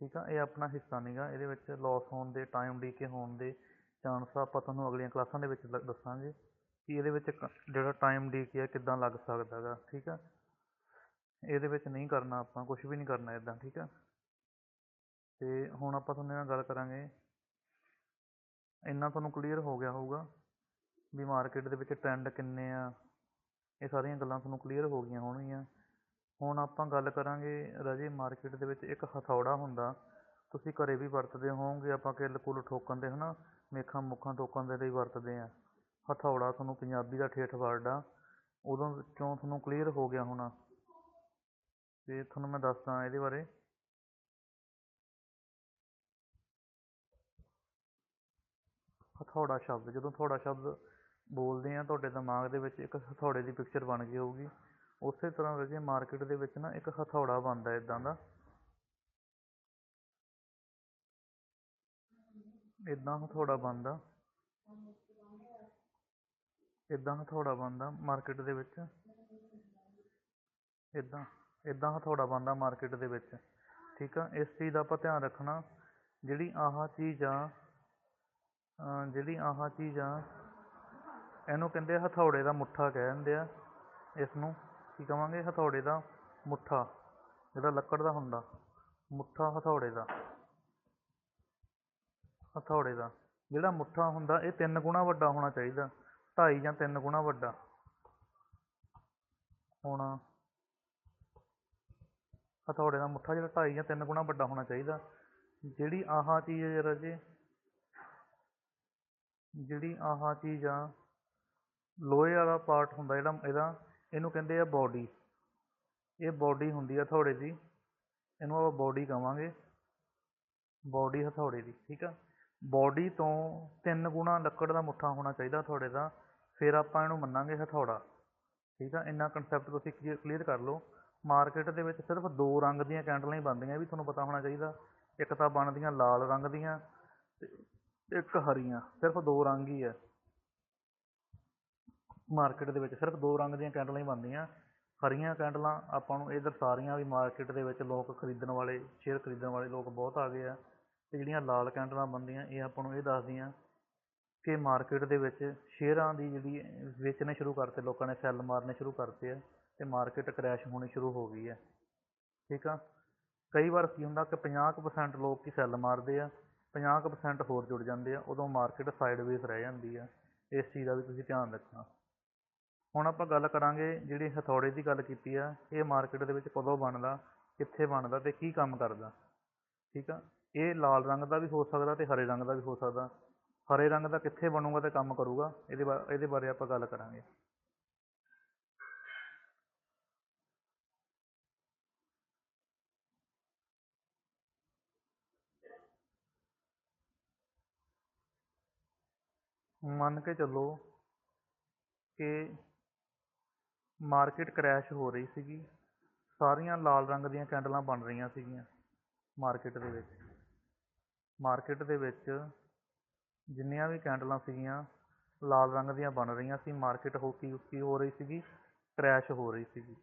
ਠੀਕ ਆ, ਇਹ ਆਪਣਾ ਹਿੱਸਾ ਨਹੀਂਗਾ ਇਹਦੇ ਵਿੱਚ ਲੋਸ ਹੋਣ ਦੇ ਟਾਈਮ ਡੀਕੇ ਹੋਣ ਦੇ ਚਾਂਸ ਆਪਾਂ ਤੁਹਾਨੂੰ ਅਗਲੀਆਂ ਕਲਾਸਾਂ ਦੇ ਵਿੱਚ ਦੱਸਾਂਗੇ। ਕਿ ਇਹਦੇ ਵਿੱਚ ਕ- ਜਿਹੜਾ ਟਾਈਮ ਡੀਕੇ ਆ, ਕਿੱਦਾਂ ਲੱਗ ਸਕਦਾ ਗਾ, ਠੀਕ ਆ? ਇਹਦੇ ਵਿੱਚ ਨਹੀਂ ਕਰਨਾ ਆਪਾਂ ਕੁਝ ਵੀ ਨਹੀਂ ਕਰਨਾ ਇਦਾਂ ਠੀਕ ਆ? ਤੇ ਹੁਣ ਆਪਾਂ ਤੁਹਾਨੂੰ ਨਾਲ ਗੱਲ ਕਰਾਂਗੇ। ਇੰਨਾ ਤੁਹਾਨੂੰ ਕਲੀਅਰ ਹੋ ਗਿਆ ਹੋਊਗਾ ਵੀ ਮਾਰਕੀਟ ਦੇ ਵਿੱਚ ਟ੍ਰੈਂਡ ਕਿੰਨੇ ਆ। ਇਹ ਸਾਰੀਆਂ ਗੱਲਾਂ ਤੁਹਾਨੂੰ ਕਲੀਅਰ ਹੋ ਗਈਆਂ ਹੋਣਗੀਆਂ। ਹੁਣ ਆਪਾਂ ਗੱਲ ਕਰਾਂਗੇ ਰਾਜੇ ਮਾਰਕੀਟ ਦੇ ਵਿੱਚ ਇੱਕ ਹਥੌੜਾ ਹੁੰਦਾ। ਤੁਸੀਂ ਘਰੇ ਵੀ ਵਰਤਦੇ ਹੋਵੋਗੇ, ਆਪਾਂ ਕਿੱਲ ਕੁੱਲ ਠੋਕਣ ਦੇ ਹਨਾ, ਮੇਖਾਂ ਮੁੱਖਾਂ ਠੋਕਣ ਦੇ ਲਈ ਵਰਤਦੇ ਆ। ਹਥੌੜਾ ਤੁਹਾਨੂੰ ਪੰਜਾਬੀ ਦਾ ਠੇਠ ਵਰਡ ਆ। ਉਦੋਂ ਵਿੱਚੋਂ ਤੁਹਾਨੂੰ ਕਲੀਅਰ ਹੋ ਗਿਆ ਹੋਣਾ। ਅਤੇ ਤੁਹਾਨੂੰ ਮੈਂ ਦੱਸਦਾ ਇਹਦੇ ਬਾਰੇ। ਹਥੌੜਾ ਸ਼ਬਦ, ਜਦੋਂ ਹਥੌੜਾ ਸ਼ਬਦ ਬੋਲਦੇ ਹਾਂ ਤੁਹਾਡੇ ਦਿਮਾਗ ਦੇ ਵਿੱਚ ਇੱਕ ਹਥੌੜੇ ਦੀ ਪਿਕਚਰ ਬਣ ਗਈ ਹੋਊਗੀ। ਉਸੇ ਤਰ੍ਹਾਂ ਰਾਜੇ ਮਾਰਕੀਟ ਦੇ ਵਿੱਚ ਨਾ ਇੱਕ ਹਥੌੜਾ ਬਣਦਾ ਇਦਾਂ ਦਾ। ਇਦਾਂ ਹਥੌੜਾ ਬਣਦਾ। ਇੱਦਾਂ ਹਥੌੜਾ ਬਣਦਾ ਮਾਰਕੀਟ ਦੇ ਵਿੱਚ। ਇੱਦਾਂ ਇੱਦਾਂ ਹਥੌੜਾ ਬਣਦਾ ਮਾਰਕੀਟ ਦੇ ਵਿੱਚ। ਠੀਕ ਆ, ਇਸ ਚੀਜ਼ ਦਾ ਆਪਾਂ ਧਿਆਨ ਰੱਖਣਾ, ਜਿਹੜੀ ਆਹ ਚੀਜ਼ ਆ ਜਿਹੜੀ ਆਹ ਚੀਜ਼ ਆ, ਇਹਨੂੰ ਕਹਿੰਦੇ ਹਥੌੜੇ ਦਾ ਮੁੱਠਾ ਕਹਿ ਦਿੰਦੇ ਆ ਇਸ ਨੂੰ ਕੀ ਕਵਾਂਗੇ? ਹਥੌੜੇ ਦਾ ਮੁੱਠਾ, ਜਿਹੜਾ ਲੱਕੜ ਦਾ ਹੁੰਦਾ, ਮੁੱਠਾ ਹਥੌੜੇ ਦਾ। ਹਥੌੜੇ ਦਾ, ਜਿਹੜਾ ਮੁੱਠਾ ਹੁੰਦਾ, ਇਹ ਤਿੰਨ ਗੁਣਾ ਵੱਡਾ ਹੋਣਾ ਚਾਹੀਦਾ। ਢਾਈ ਜਾਂ ਤਿੰਨ ਗੁਣਾ ਵੱਡਾ। ਹੋਣਾ ਹਥੌੜੇ ਦਾ ਮੁੱਠਾ ਜਿਹੜਾ ਢਾਈ ਜਾਂ ਤਿੰਨ ਗੁਣਾ ਵੱਡਾ ਹੋਣਾ ਚਾਹੀਦਾ। ਜਿਹੜੀ ਆਹ ਚੀਜ਼ ਹੈ ਰਾਜੇ ਜਿਹੜੀ ਆਹ ਚੀਜ਼ ਆ, ਲੋਹੇ ਵਾਲਾ ਪਾਰਟ ਹੁੰਦਾ ਜਿਹੜਾ ਇਹਦਾ, ਇਹਨੂੰ ਕਹਿੰਦੇ ਆ ਬੋਡੀ ਇਹ ਬੋਡੀ ਹੁੰਦੀ ਆ ਹਥੌੜੇ ਦੀ, ਇਹਨੂੰ ਆਪਾਂ ਬੋਡੀ ਕਵਾਂਗੇ। ਬੋਡੀ ਹਥੌੜੇ ਦੀ, ਠੀਕ ਆ? ਬੋਡੀ ਤੋਂ ਤਿੰਨ ਗੁਣਾ ਲੱਕੜ ਦਾ ਮੁੱਠਾ ਹੋਣਾ ਚਾਹੀਦਾ ਹਥੌੜੇ ਦਾ। ਫਿਰ ਆਪਾਂ ਇਹਨੂੰ ਮੰਨਾਂਗੇ ਹਥੌੜਾ। ਠੀਕ ਆ? ਇੰਨਾ ਕਨਸੈਪਟ ਤੁਸੀਂ ਕਲੀਅਰ ਕਰ ਲਓ। ਮਾਰਕੀਟ ਦੇ ਵਿੱਚ ਸਿਰਫ ਦੋ ਰੰਗ ਦੀਆਂ ਕੈਂਡਲਾਂ ਹੀ ਬਣਦੀਆਂ, ਇਹ ਵੀ ਤੁਹਾਨੂੰ ਪਤਾ ਹੋਣਾ ਚਾਹੀਦਾ। ਇੱਕ ਤਾਂ ਬਣਦੀਆਂ ਲਾਲ ਰੰਗ ਦੀਆਂ ਤੇ ਇੱਕ ਹਰੀਆਂ, ਸਿਰਫ ਦੋ ਰੰਗ ਹੀ ਹੈ ਮਾਰਕੀਟ ਦੇ ਵਿੱਚ ਸਿਰਫ ਦੋ ਰੰਗ ਦੀਆਂ ਕੈਂਡਲਾਂ ਹੀ ਬਣਦੀਆਂ। ਹਰੀਆਂ ਕੈਂਡਲਾਂ ਆਪਾਂ ਨੂੰ ਇਹ ਦਰਸਾ ਰਹੀਆਂ ਵੀ ਮਾਰਕੀਟ ਦੇ ਵਿੱਚ ਲੋਕ ਖਰੀਦਣ ਵਾਲੇ ਸ਼ੇਅਰ ਖਰੀਦਣ ਵਾਲੇ ਲੋਕ ਬਹੁਤ ਆ ਗਏ ਆ। ਤੇ ਜਿਹੜੀਆਂ ਲਾਲ ਕੈਂਡਲਾਂ ਬਣਦੀਆਂ, ਇਹ ਆਪਾਂ ਨੂੰ ਇਹ ਦੱਸਦੀਆਂ। ਕਿ ਮਾਰਕੀਟ ਦੇ ਵਿੱਚ ਸ਼ੇਅਰਾਂ ਦੀ ਜਿਹੜੀ ਵੇਚਣੇ ਸ਼ੁਰੂ ਕਰਤੇ, ਲੋਕਾਂ ਨੇ ਸੈੱਲ ਮਾਰਨੇ ਸ਼ੁਰੂ ਕਰਤੇ ਆ ਅਤੇ ਮਾਰਕੀਟ ਕਰੈਸ਼ ਹੋਣੀ ਸ਼ੁਰੂ ਹੋ ਗਈ ਹੈ ਠੀਕ ਆ? ਕਈ ਵਾਰ ਕੀ ਹੁੰਦਾ ਕਿ ਪੰਜਾਹ ਕੁ percent ਲੋਕ ਹੀ ਸੈੱਲ ਮਾਰਦੇ ਆ, ਪੰਜਾਹ ਕੁ percent ਹੋਰ ਜੁੜ ਜਾਂਦੇ ਆ, ਉਦੋਂ ਮਾਰਕੀਟ ਸਾਈਡਵੇਜ਼ ਰਹਿ ਜਾਂਦੀ ਆ। ਇਸ ਚੀਜ਼ ਦਾ ਵੀ ਤੁਸੀਂ ਧਿਆਨ ਰੱਖਣਾ। ਹੁਣ ਆਪਾਂ ਗੱਲ ਕਰਾਂਗੇ ਜਿਹੜੀ ਹਥੌੜੇ ਦੀ ਗੱਲ ਕੀਤੀ ਆ, ਇਹ ਮਾਰਕੀਟ ਦੇ ਵਿੱਚ ਕਦੋਂ ਬਣਦਾ, ਕਿੱਥੇ ਬਣਦਾ ਤੇ ਕੀ ਕੰਮ ਕਰਦਾ। ਠੀਕ ਆ? ਇਹ ਲਾਲ ਰੰਗ ਦਾ ਵੀ ਹੋ ਸਕਦਾ ਤੇ ਹਰੇ ਰੰਗ ਦਾ ਵੀ ਹੋ ਸਕਦਾ। ਹਰੇ ਰੰਗ ਦਾ ਕਿੱਥੇ ਬਣੂਗਾ ਤੇ ਕੰਮ ਕਰੂਗਾ, ਇਹਦੇ ਬਾ, ਇਹਦੇ ਬਾਰੇ ਆਪਾਂ ਗੱਲ ਕਰਾਂਗੇ। ਮੰਨ ਕੇ ਚੱਲੋ ਕਿ ਮਾਰਕੀਟ ਕਰੈਸ਼ ਹੋ ਰਹੀ ਸੀਗੀ, ਸਾਰੀਆਂ ਲਾਲ ਰੰਗ ਦੀਆਂ ਕੈਂਡਲਾਂ ਬਣ ਰਹੀਆਂ ਸੀਗੀਆਂ ਮਾਰਕੀਟ ਦੇ ਵਿੱਚ। ਮਾਰਕੀਟ ਦੇ ਵਿੱਚ ਜਿੰਨੀਆਂ ਵੀ ਕੈਂਡਲਾਂ ਸੀਗੀਆਂ, ਲਾਲ ਰੰਗ ਦੀਆਂ ਬਣ ਰਹੀਆਂ ਸੀ ਮਾਰਕੀਟ ਹੋ ਕੀ ਕੀ ਹੋ ਰਹੀ ਸੀਗੀ ਕਰੈਸ਼ ਹੋ ਰਹੀ ਸੀਗੀ।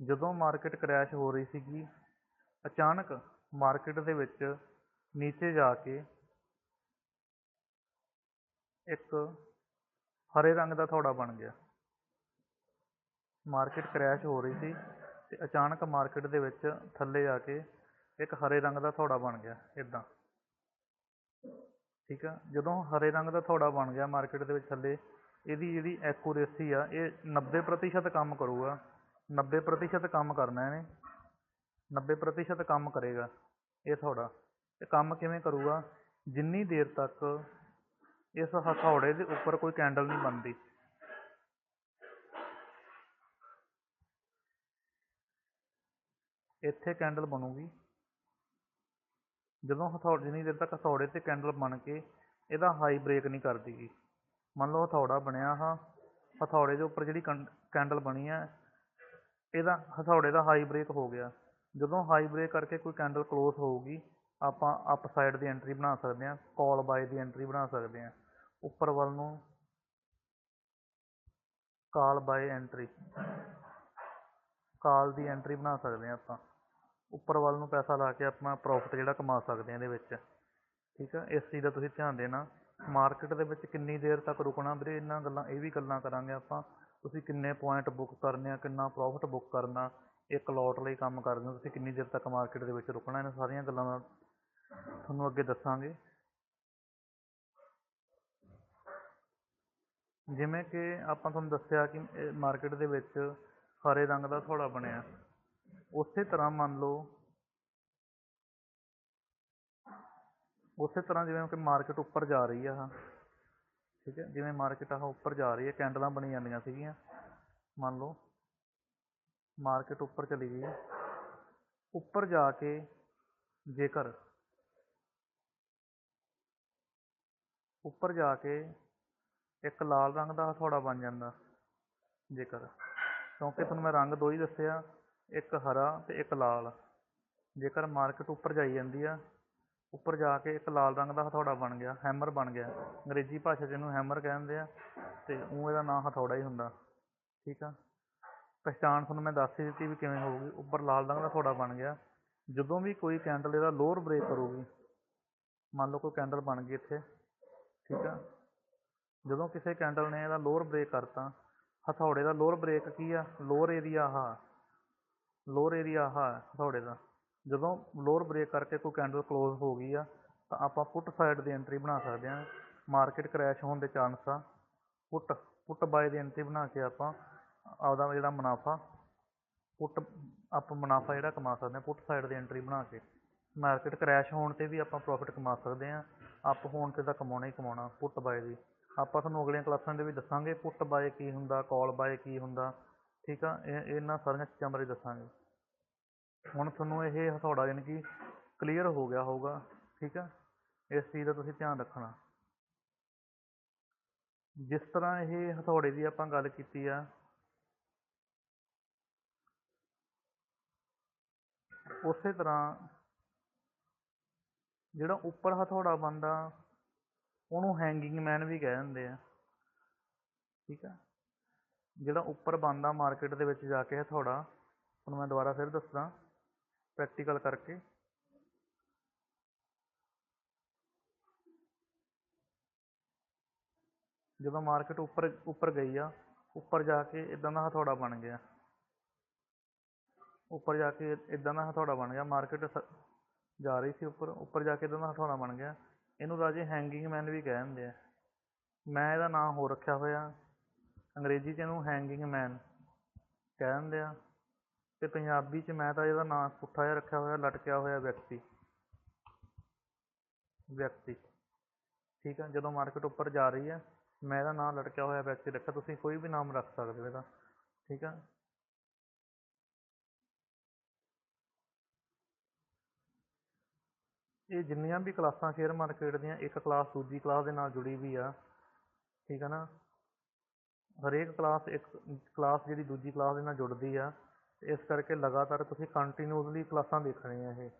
ਜਦੋਂ ਮਾਰਕੀਟ ਕਰੈਸ਼ ਹੋ ਰਹੀ ਸੀਗੀ, ਅਚਾਨਕ ਮਾਰਕੀਟ ਦੇ ਵਿੱਚ ਨੀਚੇ ਜਾ ਕੇ ਇੱਕ ਹਰੇ ਰੰਗ ਦਾ ਥੌੜਾ ਬਣ ਗਿਆ। ਮਾਰਕੀਟ ਕਰੈਸ਼ ਹੋ ਰਹੀ ਸੀ ਤੇ ਅਚਾਨਕ ਮਾਰਕੀਟ ਦੇ ਵਿੱਚ ਥੱਲੇ ਜਾ ਕੇ ਇੱਕ ਹਰੇ ਰੰਗ ਦਾ ਥੋੜਾ ਬਣ ਗਿਆ ਇੱਦਾਂ ਠੀਕ ਆ? ਜਦੋਂ ਹਰੇ ਰੰਗ ਦਾ ਥੋੜਾ ਬਣ ਗਿਆ ਮਾਰਕੀਟ ਦੇ ਵਿੱਚ ਥੱਲੇ, ਇਹਦੀ ਜਿਹੜੀ ਐਕੂਰੇਸੀ ਆ, ਇਹ 90% ਕੰਮ ਕਰੂਗਾ। 90% ਕੰਮ ਕਰਨਾ ਇਹਨੇ। 90% ਕੰਮ ਕਰੇਗਾ ਇਹ ਥੋੜਾ। ਇਹ ਕੰਮ ਕਿਵੇਂ ਕਰੂਗਾ? ਜਿੰਨੀ ਦੇਰ ਤੱਕ ਇਸ ਹਥੌੜੇ ਦੇ ਉੱਪਰ ਕੋਈ ਕੈਂਡਲ ਨਹੀਂ ਬਣਦੀ। ਇੱਥੇ ਕੈਂਡਲ ਬਣੂਗੀ। ਜਦੋਂ ਹਥੌੜੇ ਜਿੰਨੀ ਦੇਰ ਤੱਕ ਹਥੌੜੇ ਤੇ ਕੈਂਡਲ ਬਣ ਕੇ ਇਹਦਾ ਹਾਈ ਬ੍ਰੇਕ ਨਹੀਂ ਕਰਦੀ ਕਰਦੀਗੀ ਮੰਨ ਲਓ ਹਥੌੜਾ ਬਣਿਆ ਆਹ ਹਥੌੜੇ ਦੇ ਉੱਪਰ ਜਿਹੜੀ ਕੰ- ਕੈਂਡਲ ਬਣੀ ਹੈ, ਇਹਦਾ ਹਥੌੜੇ ਦਾ ਹਾਈ ਬ੍ਰੇਕ ਹੋ ਗਿਆ। ਜਦੋਂ ਹਾਈ ਬ੍ਰੇਕ ਕਰਕੇ ਕੋਈ ਕੈਂਡਲ ਕਲੋਜ਼ ਹੋਊਗੀ, ਆਪਾਂ ਅਪ ਸਾਈਡ ਦੀ ਐਂਟਰੀ ਬਣਾ ਸਕਦੇ ਹਾਂ ਕਾਲ ਬਾਏ ਦੀ ਐਂਟਰੀ ਬਣਾ ਸਕਦੇ ਹਾਂ। ਉੱਪਰ ਵੱਲ ਨੂੰ ਕਾਲ ਬਾਏ ਐਂਟਰੀ ਕਾਲ ਦੀ ਐਂਟਰੀ ਬਣਾ ਸਕਦੇ ਹਾਂ ਆਪਾਂ। ਉੱਪਰ ਵੱਲ ਨੂੰ ਪੈਸਾ ਲਾ ਕੇ ਆਪਣਾ ਪ੍ਰੋਫਿਟ ਜਿਹੜਾ ਕਮਾ ਸਕਦੇ ਹਾਂ ਇਹਦੇ ਵਿੱਚ। ਠੀਕ ਆ? ਇਸ ਚੀਜ਼ ਦਾ ਤੁਸੀਂ ਧਿਆਨ ਦੇਣਾ। ਮਾਰਕੀਟ ਦੇ ਵਿੱਚ ਕਿੰਨੀ ਦੇਰ ਤੱਕ ਰੁਕਣਾ ਵੀਰੇ? ਇਹਨਾਂ ਗੱਲਾਂ, ਇਹ ਵੀ ਗੱਲਾਂ ਕਰਾਂਗੇ ਆਪਾਂ। ਤੁਸੀਂ ਕਿੰਨੇ ਪੁਆਇੰਟ ਬੁੱਕ ਕਰਨੇ ਆ, ਕਿੰਨਾ ਪ੍ਰੋਫਿਟ ਬੁੱਕ ਕਰਨਾ, ਇੱਕ ਲੋਟ ਲਈ ਕੰਮ ਕਰਦੇ ਹੋ ਤੁਸੀਂ ਕਿੰਨੀ ਦੇਰ ਤੱਕ ਮਾਰਕੀਟ ਦੇ ਵਿੱਚ ਰੁਕਣਾ, ਇਹਨਾਂ ਸਾਰੀਆਂ ਗੱਲਾਂ ਦਾ ਤੁਹਾਨੂੰ ਅੱਗੇ ਦੱਸਾਂਗੇ। ਜਿਵੇਂ ਕਿ ਆਪਾਂ ਤੁਹਾਨੂੰ ਦੱਸਿਆ ਕਿ ਮਾਰਕੀਟ ਦੇ ਵਿੱਚ ਹਰੇ ਰੰਗ ਦਾ ਥੋੜਾ ਬਣਿਆ। ਉਸੇ ਤਰ੍ਹਾਂ ਮੰਨ ਲਓ, ਉਸੇ ਤਰ੍ਹਾਂ ਜਿਵੇਂ ਕਿ ਮਾਰਕੀਟ ਉੱਪਰ ਜਾ ਰਹੀ ਆ ਆਹ, ਠੀਕ ਹੈ, ਜਿਵੇਂ ਮਾਰਕੀਟ ਆਹ ਉੱਪਰ ਜਾ ਰਹੀ ਹੈ ਕੈਂਡਲਾਂ ਬਣੀ ਜਾਂਦੀਆਂ ਸੀਗੀਆਂ, ਮੰਨ ਲਓ ਮਾਰਕੀਟ ਉੱਪਰ ਚਲੀ ਗਈ ਉੱਪਰ ਜਾ ਕੇ ਜੇਕਰ ਉੱਪਰ ਜਾ ਕੇ ਇੱਕ ਲਾਲ ਰੰਗ ਦਾ ਹਥੌੜਾ ਬਣ ਜਾਂਦਾ ਜੇਕਰ, ਕਿਉਂਕਿ ਤੁਹਾਨੂੰ ਮੈਂ ਰੰਗ ਦੋ ਹੀ ਦੱਸਿਆ ਇੱਕ ਹਰਾ ਅਤੇ ਇੱਕ ਲਾਲ। ਜੇਕਰ ਮਾਰਕੀਟ ਉੱਪਰ ਜਾਈ ਜਾਂਦੀ ਆ, ਉੱਪਰ ਜਾ ਕੇ ਇੱਕ ਲਾਲ ਰੰਗ ਦਾ ਹਥੌੜਾ ਬਣ ਗਿਆ, ਹੈਮਰ ਬਣ ਗਿਆ। ਅੰਗਰੇਜ਼ੀ ਭਾਸ਼ਾ 'ਚ ਇਹਨੂੰ ਹੈਮਰ ਕਹਿੰਦੇ ਆ ਅਤੇ ਉਹ ਇਹਦਾ ਨਾਂ ਹਥੌੜਾ ਹੀ ਹੁੰਦਾ। ਠੀਕ ਆ? ਪਹਿਚਾਣ ਤੁਹਾਨੂੰ ਮੈਂ ਦੱਸ ਹੀ ਦਿੱਤੀ ਵੀ ਕਿਵੇਂ ਹੋਊਗੀ। ਉੱਪਰ ਲਾਲ ਰੰਗ ਦਾ ਹਥੌੜਾ ਬਣ ਗਿਆ। ਜਦੋਂ ਵੀ ਕੋਈ ਕੈਂਡਲ ਇਹਦਾ ਲੋਅਰ ਬ੍ਰੇਕ ਕਰੂਗੀ, ਮੰਨ ਲਓ ਕੋਈ ਕੈਂਡਲ ਬਣ ਗਈ ਇੱਥੇ, ਠੀਕ ਆ? ਜਦੋਂ ਕਿਸੇ ਕੈਂਡਲ ਨੇ ਇਹਦਾ ਲੋਅਰ ਬ੍ਰੇਕ ਕਰਤਾ, ਹਥੌੜੇ ਦਾ ਲੋਅਰ ਬ੍ਰੇਕ ਕੀ ਆ? ਲੋਅਰ ਏਰੀਆ ਆਹ ਲੋਅਰ ਏਰੀਆ ਆਹ ਹੈ ਹਥੌੜੇ ਦਾ। ਜਦੋਂ ਲੋਅਰ ਬ੍ਰੇਕ ਕਰਕੇ ਕੋਈ ਕੈਂਡਲ ਕਲੋਜ਼ ਹੋ ਗਈ ਆ, ਤਾਂ ਆਪਾਂ ਪੁੱਟ ਸਾਈਡ ਦੀ ਐਂਟਰੀ ਬਣਾ ਸਕਦੇ ਹਾਂ। ਮਾਰਕੀਟ ਕਰੈਸ਼ ਹੋਣ ਦੇ ਚਾਂਸ ਆ। ਪੁੱਟ ਪੁੱਟ ਬਾਏ ਦੀ ਐਂਟਰੀ ਬਣਾ ਕੇ ਆਪਾਂ ਆਪਦਾ ਜਿਹੜਾ ਮੁਨਾਫਾ ਪੁੱਟ ਆਪਾਂ ਮੁਨਾਫਾ ਜਿਹੜਾ ਕਮਾ ਸਕਦੇ ਹਾਂ ਪੁੱਟ ਸਾਈਡ ਦੀ ਐਂਟਰੀ ਬਣਾ ਕੇ। ਮਾਰਕੀਟ ਕਰੈਸ਼ ਹੋਣ 'ਤੇ ਵੀ ਆਪਾਂ ਪ੍ਰੋਫਿਟ ਕਮਾ ਸਕਦੇ ਹਾਂ। ਅਪ ਹੋਣ 'ਤੇ ਤਾਂ ਕਮਾਉਣਾ ਹੀ ਕਮਾਉਣਾ ਪੁੱਟ ਬਾਏ ਦੀ। ਆਪਾਂ ਤੁਹਾਨੂੰ ਅਗਲੀਆਂ ਕਲਾਸਾਂ ਦੇ ਵਿੱਚ ਦੱਸਾਂਗੇ ਪੁੱਟ ਬਾਏ ਕੀ ਹੁੰਦਾ, ਕਾਲ ਬਾਏ ਕੀ ਹੁੰਦਾ। ਠੀਕ ਆ, ਇਹ, ਇਹਨਾਂ ਸਾਰੀਆਂ ਚੀਜ਼ਾਂ ਬਾਰੇ ਦੱਸਾਂਗੇ। ਹੁਣ ਤੁਹਾਨੂੰ ਇਹ ਹਥੌੜਾ ਯਾਨੀ ਕਿ ਕਲੀਅਰ ਹੋ ਗਿਆ ਹੋਊਗਾ, ਠੀਕ ਆ। ਇਸ ਚੀਜ਼ ਦਾ ਤੁਸੀਂ ਧਿਆਨ ਰੱਖਣਾ। ਜਿਸ ਤਰ੍ਹਾਂ ਇਹ ਹਥੌੜੇ ਦੀ ਆਪਾਂ ਗੱਲ ਕੀਤੀ ਆ, ਉਸੇ ਤਰ੍ਹਾਂ ਜਿਹੜਾ ਉੱਪਰ ਹਥੌੜਾ ਬਣਦਾ ਉਹਨੂੰ ਹੈਂਗਿੰਗ ਮੈਨ ਵੀ ਕਹਿ ਦਿੰਦੇ ਆ। ਠੀਕ ਆ। ਜਿਹੜਾ ਉੱਪਰ ਬਣਦਾ ਮਾਰਕੀਟ ਦੇ ਵਿੱਚ ਜਾ ਕੇ ਹਥੌੜਾ ਤੁਹਾਨੂੰ ਮੈਂ ਦੁਬਾਰਾ ਫਿਰ ਦੱਸਦਾ ਪ੍ਰੈਕਟੀਕਲ ਕਰਕੇ। ਜਦੋਂ ਮਾਰਕੀਟ ਉੱਪਰ ਉੱਪਰ ਗਈ ਆ, ਉੱਪਰ ਜਾ ਕੇ ਇਦਾਂ ਦਾ ਹਥੌੜਾ ਬਣ ਗਿਆ। ਉੱਪਰ ਜਾ ਕੇ ਇਦਾਂ ਦਾ ਹਥੌੜਾ ਬਣ ਗਿਆ ਮਾਰਕੀਟ ਜਾ ਰਹੀ ਸੀ ਉੱਪਰ ਉੱਪਰ ਜਾ ਕੇ ਇਦਾਂ ਦਾ ਹਥੌੜਾ ਬਣ ਗਿਆ। ਇਹਨੂੰ ਰਾਜੇ ਹੈਂਗਿੰਗ ਮੈਨ ਵੀ ਕਹਿ ਦਿੰਦੇ ਆ। ਮੈਂ ਇਹਦਾ ਨਾਂ ਹੋਰ ਰੱਖਿਆ ਹੋਇਆ। ਅੰਗਰੇਜ਼ੀ 'ਚ ਇਹਨੂੰ ਹੈਂਗਿੰਗ ਮੈਨ ਕਹਿ ਦਿੰਦੇ ਆ। ਅਤੇ ਪੰਜਾਬੀ 'ਚ ਮੈਂ ਤਾਂ ਇਹਦਾ ਨਾਂ ਪੁੱਠਾ ਜਿਹਾ ਰੱਖਿਆ ਹੋਇਆ, ਲਟਕਿਆ ਹੋਇਆ ਵਿਅਕਤੀ। ਵਿਅਕਤੀ। ਠੀਕ ਆ, ਜਦੋਂ ਮਾਰਕੀਟ ਉੱਪਰ ਜਾ ਰਹੀ ਹੈ ਮੈਂ ਇਹਦਾ ਨਾਂ ਲਟਕਿਆ ਹੋਇਆ ਵਿਅਕਤੀ ਰੱਖਿਆ, ਤੁਸੀਂ ਕੋਈ ਵੀ ਨਾਮ ਰੱਖ ਸਕਦੇ ਹੋ ਇਹਦਾ। ਠੀਕ ਆ? ਇਹ ਜਿੰਨੀਆਂ ਵੀ ਕਲਾਸਾਂ ਸ਼ੇਅਰ ਮਾਰਕੀਟ ਦੀਆਂ, ਇੱਕ ਕਲਾਸ ਦੂਜੀ ਕਲਾਸ ਦੇ ਨਾਲ ਜੁੜੀ ਵੀ ਆ। ਠੀਕ ਆ ਨਾ? ਹਰੇਕ ਕਲਾਸ ਇੱਕ ਕਲਾਸ ਜਿਹੜੀ ਦੂਜੀ ਕਲਾਸ ਦੇ ਨਾਲ ਜੁੜਦੀ ਆ, ਇਸ ਕਰਕੇ ਲਗਾਤਾਰ ਤੁਸੀਂ ਕੰਟੀਨਿਊਸਲੀ ਕਲਾਸਾਂ ਦੇਖਣੀਆਂ ਇਹ।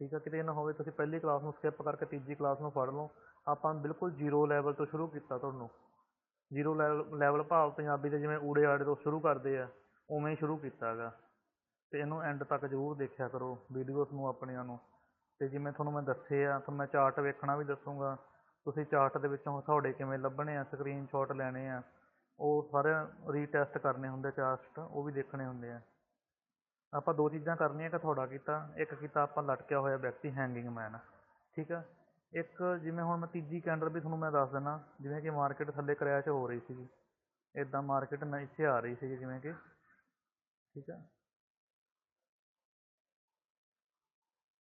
ਠੀਕ ਆ, ਕਿਤੇ ਨਾ ਹੋਵੇ ਤੁਸੀਂ ਪਹਿਲੀ ਕਲਾਸ ਨੂੰ ਸਕਿਪ ਕਰਕੇ ਤੀਜੀ ਕਲਾਸ ਨੂੰ ਫੜ ਲਓ। ਆਪਾਂ ਬਿਲਕੁਲ ਜ਼ੀਰੋ ਲੈਵਲ ਤੋਂ ਸ਼ੁਰੂ ਕੀਤਾ ਤੁਹਾਨੂੰ। ਜ਼ੀਰੋ ਲੈਵਲ ਲੈਵਲ ਭਾਵ ਪੰਜਾਬੀ ਦੇ ਜਿਵੇਂ ਊੜੇ ਆੜੇ ਤੋਂ ਸ਼ੁਰੂ ਕਰਦੇ ਆ, ਉਵੇਂ ਹੀ ਸ਼ੁਰੂ ਕੀਤਾ ਹੈਗਾ। ਅਤੇ ਇਹਨੂੰ ਐਂਡ ਤੱਕ ਜ਼ਰੂਰ ਦੇਖਿਆ ਕਰੋ ਵੀਡੀਓਜ਼ ਨੂੰ ਆਪਣਿਆਂ ਨੂੰ। ਅਤੇ ਜਿਵੇਂ ਤੁਹਾਨੂੰ ਮੈਂ ਦੱਸੇ ਆ, ਤੁਹਾਨੂੰ ਮੈਂ ਚਾਰਟ ਵੇਖਣਾ ਵੀ ਦੱਸੂਗਾ। ਤੁਸੀਂ ਚਾਰਟ ਦੇ ਵਿੱਚੋਂ ਹਥੌੜੇ ਕਿਵੇਂ ਲੱਭਣੇ ਆ ਸਕਰੀਨਸ਼ੋਟ ਲੈਣੇ ਆ। ਉਹ ਸਾਰੇ ਰੀਟੈਸਟ ਕਰਨੇ ਹੁੰਦੇ ਚਾਰਟ ਉਹ ਵੀ ਦੇਖਣੇ ਹੁੰਦੇ ਆ। ਆਪਾਂ ਦੋ ਚੀਜ਼ਾਂ ਕਰਨੀਆਂ, ਇੱਕ ਹਥੌੜਾ ਕੀਤਾ, ਇੱਕ ਕੀਤਾ ਆਪਾਂ ਲਟਕਿਆ ਹੋਇਆ ਵਿਅਕਤੀ ਹੈਂਗਿੰਗ ਮੈਨ ਠੀਕ ਆ? ਇੱਕ ਜਿਵੇਂ ਹੁਣ ਮੈਂ ਤੀਜੀ ਕੈਂਡਲ ਵੀ ਤੁਹਾਨੂੰ ਮੈਂ ਦੱਸ ਦਿੰਦਾ ਜਿਵੇਂ ਕਿ ਮਾਰਕੀਟ ਥੱਲੇ ਕਰੈਸ਼ ਹੋ ਰਹੀ ਸੀਗੀ। ਇੱਦਾਂ ਮਾਰਕੀਟ ਨੀਚੇ ਆ ਰਹੀ ਸੀਗੀ, ਜਿਵੇਂ ਕਿ। ਠੀਕ ਆ?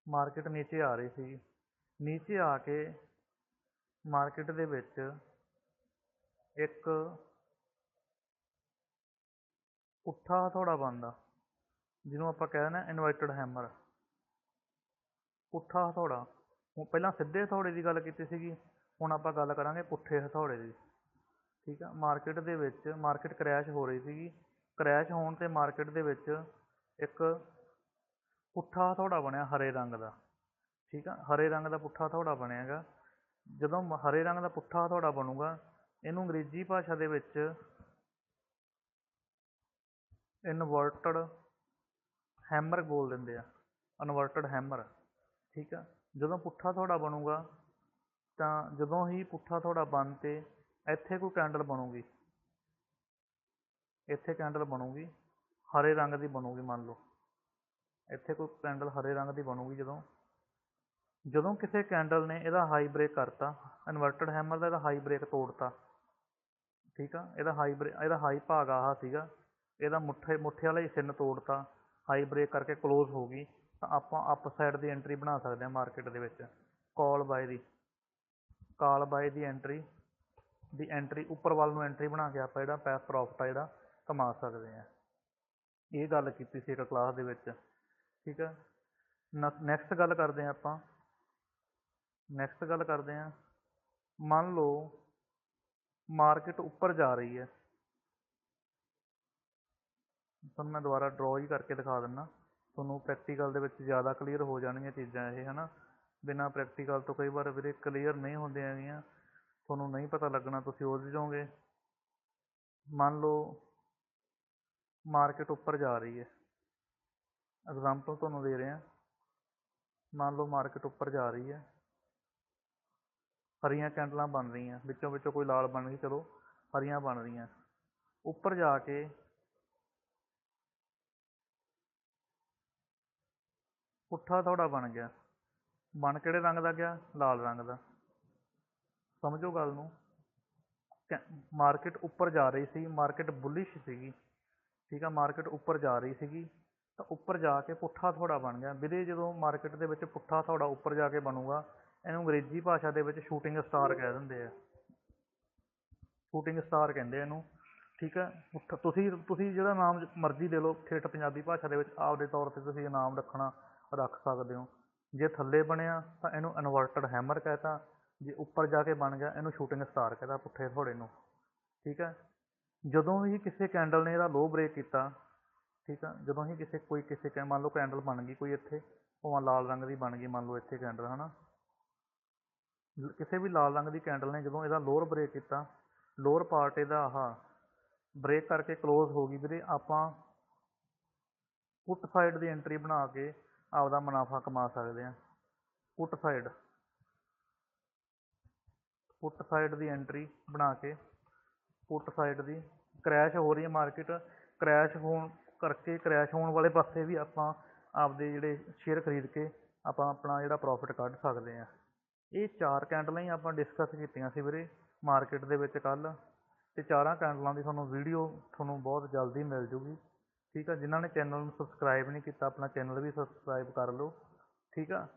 ਮਾਰਕੀਟ ਨੀਚੇ ਆ ਰਹੀ ਸੀ ਨੀਚੇ ਆ ਕੇ ਮਾਰਕੀਟ ਦੇ ਵਿੱਚ ਇੱਕ ਪੁੱਠਾ ਹਥੌੜਾ ਬਣਦਾ, ਜਿਹਨੂੰ ਆਪਾਂ ਕਹਿ ਦਿੰਦੇ ਹਾਂ ਇਨਵਰਟਡ ਹੈਮਰ ਪੁੱਠਾ ਹਥੌੜਾ। ਹੁਣ ਪਹਿਲਾਂ ਸਿੱਧੇ ਹਥੌੜੇ ਦੀ ਗੱਲ ਕੀਤੀ ਸੀਗੀ, ਹੁਣ ਆਪਾਂ ਗੱਲ ਕਰਾਂਗੇ ਪੁੱਠੇ ਹਥੌੜੇ ਦੀ। ਠੀਕ ਆ ਮਾਰਕੀਟ ਦੇ ਵਿੱਚ ਮਾਰਕੀਟ ਕਰੈਸ਼ ਹੋ ਰਹੀ ਸੀਗੀ। ਕਰੈਸ਼ ਹੋਣ 'ਤੇ ਮਾਰਕੀਟ ਦੇ ਵਿੱਚ ਇੱਕ ਪੁੱਠਾ ਹਥੌੜਾ ਬਣਿਆ ਹਰੇ ਰੰਗ ਦਾ। ਠੀਕ ਆ, ਹਰੇ ਰੰਗ ਦਾ ਪੁੱਠਾ ਹਥੌੜਾ ਬਣਿਆ ਗਾ ਜਦੋਂ ਹਰੇ ਰੰਗ ਦਾ ਪੁੱਠਾ ਹਥੌੜਾ ਬਣੂਗਾ, ਇਹਨੂੰ ਅੰਗਰੇਜ਼ੀ ਭਾਸ਼ਾ ਦੇ ਵਿੱਚ ਇਨਵਰਟਡ ਹੈਮਰ ਬੋਲ ਦਿੰਦੇ ਆ, ਇਨਵਰਟਡ ਹੈਮਰ, ਠੀਕ ਆ? ਜਦੋਂ ਪੁੱਠਾ ਤੁਹਾਡਾ ਬਣੂਗਾ, ਤਾਂ ਜਦੋਂ ਹੀ ਪੁੱਠਾ ਤੁਹਾਡਾ ਬਣ 'ਤੇ ਇੱਥੇ ਕੋਈ ਕੈਂਡਲ ਬਣੂਗੀ। ਇੱਥੇ ਕੈਂਡਲ ਬਣੂਗੀ, ਹਰੇ ਰੰਗ ਦੀ ਬਣੂਗੀ, ਮੰਨ ਲਓ। ਇੱਥੇ ਕੋਈ ਕੈਂਡਲ ਹਰੇ ਰੰਗ ਦੀ ਬਣੂਗੀ ਜਦੋਂ। ਜਦੋਂ ਕਿਸੇ ਕੈਂਡਲ ਨੇ ਇਹਦਾ ਹਾਈ ਬ੍ਰੇਕ ਕਰਤਾ, ਇਨਵਰਟਡ ਹੈਮਰ ਦਾ ਇਹਦਾ ਹਾਈ ਬ੍ਰੇਕ ਤੋੜਤਾ, ਠੀਕ ਆ? ਇਹਦਾ ਹਾਈ ਇਹਦਾ ਹਾਈ ਭਾਗ ਆਹਾ ਸੀਗਾ। ਇਹਦਾ ਮੁੱਠੇ ਮੁੱਠੇ ਵਾਲਾ ਹੀ ਨੂੰ ਤੋੜਤਾ ਹਾਈ ਬ੍ਰੇਕ ਕਰਕੇ ਕਲੋਜ਼ ਹੋ ਗਈ, ਤਾਂ ਆਪਾਂ ਅਪ ਸਾਈਡ ਦੀ ਐਂਟਰੀ ਬਣਾ ਸਕਦੇ ਹਾਂ ਮਾਰਕੀਟ ਦੇ ਵਿੱਚ ਕਾਲ ਬਾਏ ਦੀ ਕਾਲ ਬਾਏ ਦੀ ਐਂਟਰੀ ਦੀ ਐਂਟਰੀ ਉੱਪਰ ਵੱਲ ਨੂੰ ਐਂਟਰੀ ਬਣਾ ਕੇ ਆਪਾਂ ਜਿਹੜਾ ਪੈਸ ਪ੍ਰੋਫਿਟ ਆ ਜਿਹੜਾ ਕਮਾ ਸਕਦੇ ਹਾਂ। ਇਹ ਗੱਲ ਕੀਤੀ ਸੀ ਇੱਕ ਕਲਾਸ ਦੇ ਵਿੱਚ, ਠੀਕ ਹੈ ਨੈਕਸਟ ਗੱਲ ਕਰਦੇ ਹਾਂ ਆਪਾਂ ਨੈਕਸਟ ਗੱਲ ਕਰਦੇ ਹਾਂ, ਮੰਨ ਲਓ ਮਾਰਕੀਟ ਉੱਪਰ ਜਾ ਰਹੀ ਹੈ ਤੁਹਾਨੂੰ ਮੈਂ ਦੁਬਾਰਾ ਡਰੋ ਹੀ ਕਰਕੇ ਦਿਖਾ ਦਿੰਦਾ ਤੁਹਾਨੂੰ ਪ੍ਰੈਕਟੀਕਲ ਦੇ ਵਿੱਚ ਜ਼ਿਆਦਾ ਕਲੀਅਰ ਹੋ ਜਾਣਗੀਆਂ ਚੀਜ਼ਾਂ ਇਹ ਹੈ ਨਾ ਬਿਨਾਂ ਪ੍ਰੈਕਟੀਕਲ ਤੋਂ ਕਈ ਵਾਰ ਵੀਰੇ ਕਲੀਅਰ ਨਹੀਂ ਹੁੰਦੀਆਂ ਹੈਗੀਆਂ। ਤੁਹਾਨੂੰ ਨਹੀਂ ਪਤਾ ਲੱਗਣਾ ਤੁਸੀਂ ਉਲਝ ਜਾਓਗੇ। ਮੰਨ ਲਓ ਮਾਰਕੀਟ ਉੱਪਰ ਜਾ ਰਹੀ ਹੈ। ਐਗਜ਼ਾਮਪਲ ਤੁਹਾਨੂੰ ਦੇ ਰਿਹਾ। ਮੰਨ ਲਓ ਮਾਰਕੀਟ ਉੱਪਰ ਜਾ ਰਹੀ ਹੈ। ਹਰੀਆਂ ਕੈਂਡਲਾਂ ਬਣ ਰਹੀਆਂ। ਵਿੱਚੋਂ ਵਿੱਚੋਂ ਕੋਈ ਲਾਲ ਬਣ ਗਈ, ਚਲੋ, ਹਰੀਆਂ ਬਣ ਰਹੀਆਂ। ਉੱਪਰ ਜਾ ਕੇ ਪੁੱਠਾ ਥੋੜਾ ਬਣ ਗਿਆ। ਬਣ ਕਿਹੜੇ ਰੰਗ ਦਾ ਗਿਆ? ਲਾਲ ਰੰਗ ਦਾ। ਸਮਝੋ ਗੱਲ ਨੂੰ। ਮਾਰਕੀਟ ਉੱਪਰ ਜਾ ਰਹੀ ਸੀ। ਮਾਰਕੀਟ ਬੁਲਿਸ਼ ਸੀਗੀ। ਠੀਕ ਆ ਮਾਰਕੀਟ ਉੱਪਰ ਜਾ ਰਹੀ ਸੀਗੀ। ਤਾਂ ਉੱਪਰ ਜਾ ਕੇ ਪੁੱਠਾ ਥੋੜਾ ਬਣ ਗਿਆ। ਵੀਰੇ, ਜਦੋਂ ਮਾਰਕੀਟ ਦੇ ਵਿੱਚ ਪੁੱਠਾ ਥੋੜਾ ਉੱਪਰ ਜਾ ਕੇ ਬਣੂਗਾ, ਇਹਨੂੰ ਅੰਗਰੇਜ਼ੀ ਭਾਸ਼ਾ ਦੇ ਵਿੱਚ ਸ਼ੂਟਿੰਗ ਸਟਾਰ ਕਹਿ ਦਿੰਦੇ ਆ। ਸ਼ੂਟਿੰਗ ਸਟਾਰ ਕਹਿੰਦੇ ਇਹਨੂੰ। ਠੀਕ ਹੈ ਉੱਠ ਤੁਸੀਂ ਤੁਸੀਂ ਜਿਹੜਾ ਨਾਮ ਮਰਜ਼ੀ ਦੇ ਲਓ। ਠੇਠ ਪੰਜਾਬੀ ਭਾਸ਼ਾ ਦੇ ਵਿੱਚ ਆਪਦੇ ਤੌਰ 'ਤੇ ਤੁਸੀਂ ਇਨਾਮ ਰੱਖਣਾ। ਰੱਖ ਸਕਦੇ ਹੋ। ਜੇ ਥੱਲੇ ਬਣਿਆ ਤਾਂ ਇਹਨੂੰ ਇਨਵਰਟਡ ਹੈਮਰ ਕਹਿਤਾ। ਜੇ ਉੱਪਰ ਜਾ ਕੇ ਬਣ ਗਿਆ, ਇਹਨੂੰ ਸ਼ੂਟਿੰਗ ਸਟਾਰ ਕਹਿਤਾ ਪੁੱਠੇ ਥੋੜੇ ਨੂੰ। ਠੀਕ ਹੈ? ਜਦੋਂ ਵੀ ਕਿਸੇ ਕੈਂਡਲ ਨੇ ਇਹਦਾ ਲੋ ਬ੍ਰੇਕ ਕੀਤਾ, ਠੀਕ ਆ ਜਦੋਂ ਹੀ ਕਿਸੇ, ਕੋਈ ਕਿਸੇ ਕੈ ਮੰਨ ਲਓ ਕੈਂਡਲ ਬਣ ਗਈ ਕੋਈ ਇੱਥੇ, ਭਾਵੇਂ ਲਾਲ ਰੰਗ ਦੀ ਬਣ ਗਈ, ਮੰਨ ਲਓ ਇੱਥੇ ਕੈਂਡਲ ਹਨਾ? ਲ- ਕਿਸੇ ਵੀ ਲਾਲ ਰੰਗ ਦੀ ਕੈਂਡਲ ਨੇ ਜਦੋਂ ਇਹਦਾ ਲੋਅਰ ਬ੍ਰੇਕ ਕੀਤਾ ਲੋਅਰ ਪਾਰਟ ਇਹਦਾ ਆਹ ਬ੍ਰੇਕ ਕਰਕੇ ਕਲੋਜ਼ ਹੋ ਗਈ ਵੀਰੇ, ਆਪਾਂ ਪੁੱਟ ਸਾਈਡ ਦੀ ਐਂਟਰੀ ਬਣਾ ਕੇ ਆਪਦਾ ਮੁਨਾਫਾ ਕਮਾ ਸਕਦੇ ਹਾਂ ਪੁੱਟ ਸਾਈਡ ਪੁੱਟ ਸਾਈਡ ਦੀ ਐਂਟਰੀ ਬਣਾ ਕੇ, ਪੁੱਟ ਸਾਈਡ ਦੀ ਕ੍ਰੈਸ਼ ਹੋ ਰਹੀ ਹੈ ਮਾਰਕੀਟ ਕ੍ਰੈਸ਼ ਹੋਣ ਕਰਕੇ ਕ੍ਰੈਸ਼ ਹੋਣ ਵਾਲੇ ਪਾਸੇ ਵੀ ਆਪਾਂ ਆਪਦੇ ਜਿਹੜੇ ਸ਼ੇਅਰ ਖਰੀਦ ਕੇ ਆਪਾਂ ਆਪਣਾ ਜਿਹੜਾ ਪ੍ਰੋਫਿਟ ਕੱਢ ਸਕਦੇ ਹਾਂ ਇਹ ਚਾਰ ਕੈਂਡਲਾਂ ਹੀ ਆਪਾਂ ਡਿਸਕਸ ਕੀਤੀਆਂ ਸੀ ਵੀਰੇ ਮਾਰਕੀਟ ਦੇ ਵਿੱਚ ਕੱਲ੍ਹ। ਤੇ ਚਾਰਾਂ ਕੈਂਡਲਾਂ ਦੀ ਤੁਹਾਨੂੰ ਵੀਡੀਓ ਤੁਹਾਨੂੰ ਬਹੁਤ ਜਲਦੀ ਮਿਲ ਜੂਗੀ। ਠੀਕ ਆ, ਜਿਨ੍ਹਾਂ ਨੇ ਚੈਨਲ ਨੂੰ ਸਬਸਕ੍ਰਾਈਬ ਨਹੀਂ ਕੀਤਾ, ਆਪਣਾ ਚੈਨਲ ਵੀ ਸਬਸਕ੍ਰਾਈਬ ਕਰ ਲਓ, ਠੀਕ ਆ।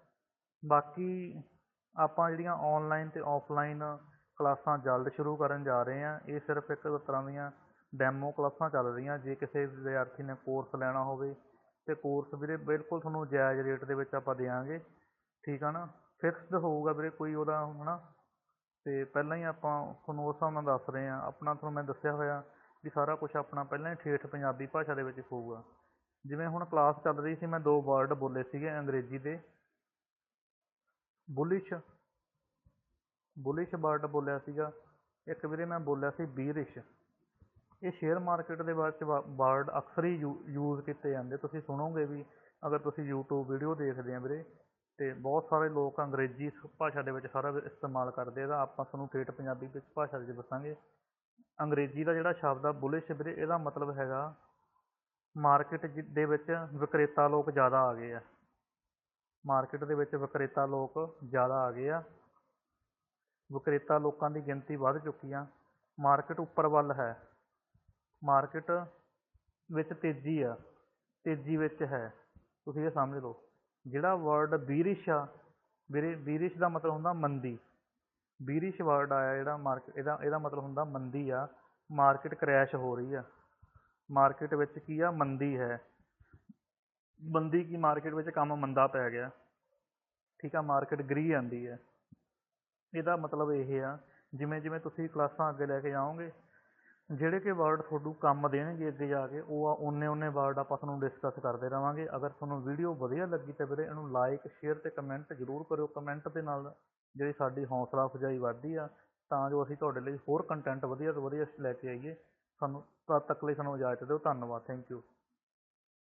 ਬਾਕੀ ਆਪਾਂ ਜਿਹੜੀਆਂ ਔਨਲਾਈਨ ਤੇ ਆਫਲਾਈਨ ਕਲਾਸਾਂ ਜਲਦ ਸ਼ੁਰੂ ਕਰਨ ਜਾ ਰਹੇ ਹਾਂ, ਇਹ ਸਿਰਫ ਇੱਕ ਤਰ੍ਹਾਂ ਦੀਆਂ ਡੈਮੋ ਕਲਾਸਾਂ ਚੱਲ ਰਹੀਆਂ। ਜੇ ਕਿਸੇ ਵਿਦਿਆਰਥੀ ਨੇ ਕੋਰਸ ਲੈਣਾ ਹੋਵੇ ਤੇ ਕੋਰਸ ਵੀਰੇ ਬਿਲਕੁਲ ਤੁਹਾਨੂੰ ਜਾਇਜ਼ ਰੇਟ ਦੇ ਵਿੱਚ ਆਪਾਂ ਦਿਆਂਗੇ ਠੀਕ ਆ ਨਾ। ਫਿਕਸਡ ਹੋਊਗਾ ਵੀਰੇ ਕੋਈ ਉਹਦਾ, ਹਨਾ। ਤੇ ਪਹਿਲਾਂ ਹੀ ਆਪਾਂ ਤੁਹਾਨੂੰ ਉਸ ਹਿਸਾਬ ਨਾਲ ਦੱਸ ਰਹੇ ਹਾਂ। ਆਪਣਾ ਤੁਹਾਨੂੰ ਮੈਂ ਦੱਸਿਆ ਹੋਇਆ ਵੀ ਸਾਰਾ ਕੁਝ ਆਪਣਾ ਪਹਿਲਾਂ ਹੀ ਠੇਠ ਪੰਜਾਬੀ ਭਾਸ਼ਾ ਦੇ ਵਿੱਚ ਹੋਊਗਾ ਜਿਵੇਂ ਹੁਣ ਕਲਾਸ ਚੱਲ ਰਹੀ ਸੀ, ਮੈਂ ਦੋ ਵਰਡ ਬੋਲੇ ਸੀਗੇ, ਅੰਗਰੇਜ਼ੀ ਦੇ। ਬੁਲਿਸ਼ ਬੁਲਿਸ਼ ਵਰਡ ਬੋਲਿਆ ਸੀਗਾ। ਇੱਕ ਵੀਰੇ ਮੈਂ ਬੋਲਿਆ ਸੀ ਬੀਰਿਸ਼। ਇਹ ਸ਼ੇਅਰ ਮਾਰਕੀਟ ਦੇ ਬਾਰੇ ਚ ਵਰਡ ਅਕਸਰ ਹੀ ਯੂਜ਼ ਕੀਤੇ ਜਾਂਦੇ। ਤੁਸੀਂ ਸੁਣੋਗੇ ਵੀ ਅਗਰ ਤੁਸੀਂ YouTube ਵੀਡੀਓ ਦੇਖਦੇ ਆ ਵੀਰੇ, ਤੇ ਬਹੁਤ ਸਾਰੇ ਲੋਕ ਅੰਗਰੇਜ਼ੀ ਸ- ਭਾਸ਼ਾ ਦੇ ਵਿੱਚ ਸਾਰਾ ਇਸਤੇਮਾਲ ਕਰਦੇ ਆ, ਤਾਂ ਆਪਾਂ ਤੁਹਾਨੂੰ ਠੇਠ ਪੰਜਾਬੀ ਵਿੱਚ ਭਾਸ਼ਾ ਦੇ ਵਿੱਚ ਦੱਸਾਂਗੇ। ਅੰਗਰੇਜ਼ੀ ਦਾ ਜਿਹੜਾ ਸ਼ਬਦ ਆ ਬੁਲਿਸ਼ ਵੀਰੇ ਇਹਦਾ ਮਤਲਬ ਹੈਗਾ ਮਾਰਕੀਟ ਦੇ ਵਿੱਚ ਵਿਕਰੇਤਾ ਲੋਕ ਜ਼ਿਆਦਾ ਆ ਗਏ ਆ। ਮਾਰਕੀਟ ਦੇ ਵਿੱਚ ਵਿਕਰੇਤਾ ਲੋਕ ਜ਼ਿਆਦਾ ਆ ਗਏ ਆ। ਵਿਕਰੇਤਾ ਲੋਕਾਂ ਦੀ ਗਿਣਤੀ ਵੱਧ ਚੁੱਕੀ ਆ। ਮਾਰਕੀਟ ਉੱਪਰ ਵੱਲ ਹੈ। ਮਾਰਕੀਟ ਵਿੱਚ ਤੇਜ਼ੀ ਆ। ਤੇਜ਼ੀ ਵਿੱਚ ਹੈ। ਤੁਸੀਂ ਇਹ ਸਮਝ ਲਓ। ਜਿਹੜਾ ਵਰਡ ਬੀਰਿਸ਼ ਆ, ਵੀਰੇ ਬੀਰਿਸ਼ ਦਾ ਮਤਲਬ ਹੁੰਦਾ ਮੰਦੀ। ਬੀਰਿਸ਼ ਵਰਡ ਆਇਆ ਜਿਹੜਾ ਮਾਰਕੀਟ ਇਹਦਾ ਇਹਦਾ ਮਤਲਬ ਹੁੰਦਾ ਮੰਦੀ ਆ ਮਾਰਕੀਟ ਕ੍ਰੈਸ਼ ਹੋ ਰਹੀ ਆ। ਮਾਰਕੀਟ ਵਿੱਚ ਕੀ ਆ? ਮੰਦੀ ਹੈ। ਮੰਦੀ ਕੀ? ਮਾਰਕੀਟ ਵਿੱਚ ਕੰਮ ਮੰਦਾ ਪੈ ਗਿਆ। ਠੀਕ ਆ ਮਾਰਕੀਟ ਗਰੀ ਜਾਂਦੀ ਹੈ। ਇਹਦਾ ਮਤਲਬ ਇਹ ਆ, ਜਿਵੇਂ ਜਿਵੇਂ ਤੁਸੀਂ ਕਲਾਸਾਂ ਅੱਗੇ ਲੈ ਕੇ ਜਾਓਗੇ, ਜਿਹੜੇ ਕਿ ਵਰਡ ਤੁਹਾਨੂੰ ਕੰਮ ਦੇਣਗੇ ਅੱਗੇ ਜਾ ਕੇ, ਉਹ ਆ ਉਨੇ ਉਨੇ ਵਰਡ ਆਪਾਂ ਤੁਹਾਨੂੰ ਡਿਸਕਸ ਕਰਦੇ ਰਵਾਂਗੇ। ਅਗਰ ਤੁਹਾਨੂੰ ਵੀਡੀਓ ਵਧੀਆ ਲੱਗੀ ਤਾਂ ਵੀਰੇ ਇਹਨੂੰ ਲਾਈਕ ਸ਼ੇਅਰ ਤੇ ਕਮੈਂਟ ਜ਼ਰੂਰ ਕਰਿਓ ਕਮੈਂਟ ਦੇ ਨਾਲ ਜਿਹੜੀ ਸਾਡੀ ਹੌਸਲਾ ਅਫਜ਼ਾਈ ਵੱਧਦੀ ਆ, ਤਾਂ ਜੋ ਅਸੀਂ ਤੁਹਾਡੇ ਲਈ ਹੋਰ ਕੰਟੈਂਟ ਵਧੀਆ ਤੋਂ ਵਧੀਆ ਲੈ ਕੇ ਆਈਏ, ਸਾਨੂੰ ਤਦ ਤੱਕ ਲਈ ਸਾਨੂੰ ਇਜਾਜ਼ਤ ਦਿਓ। ਧੰਨਵਾਦ ਥੈਂਕ ਯੂ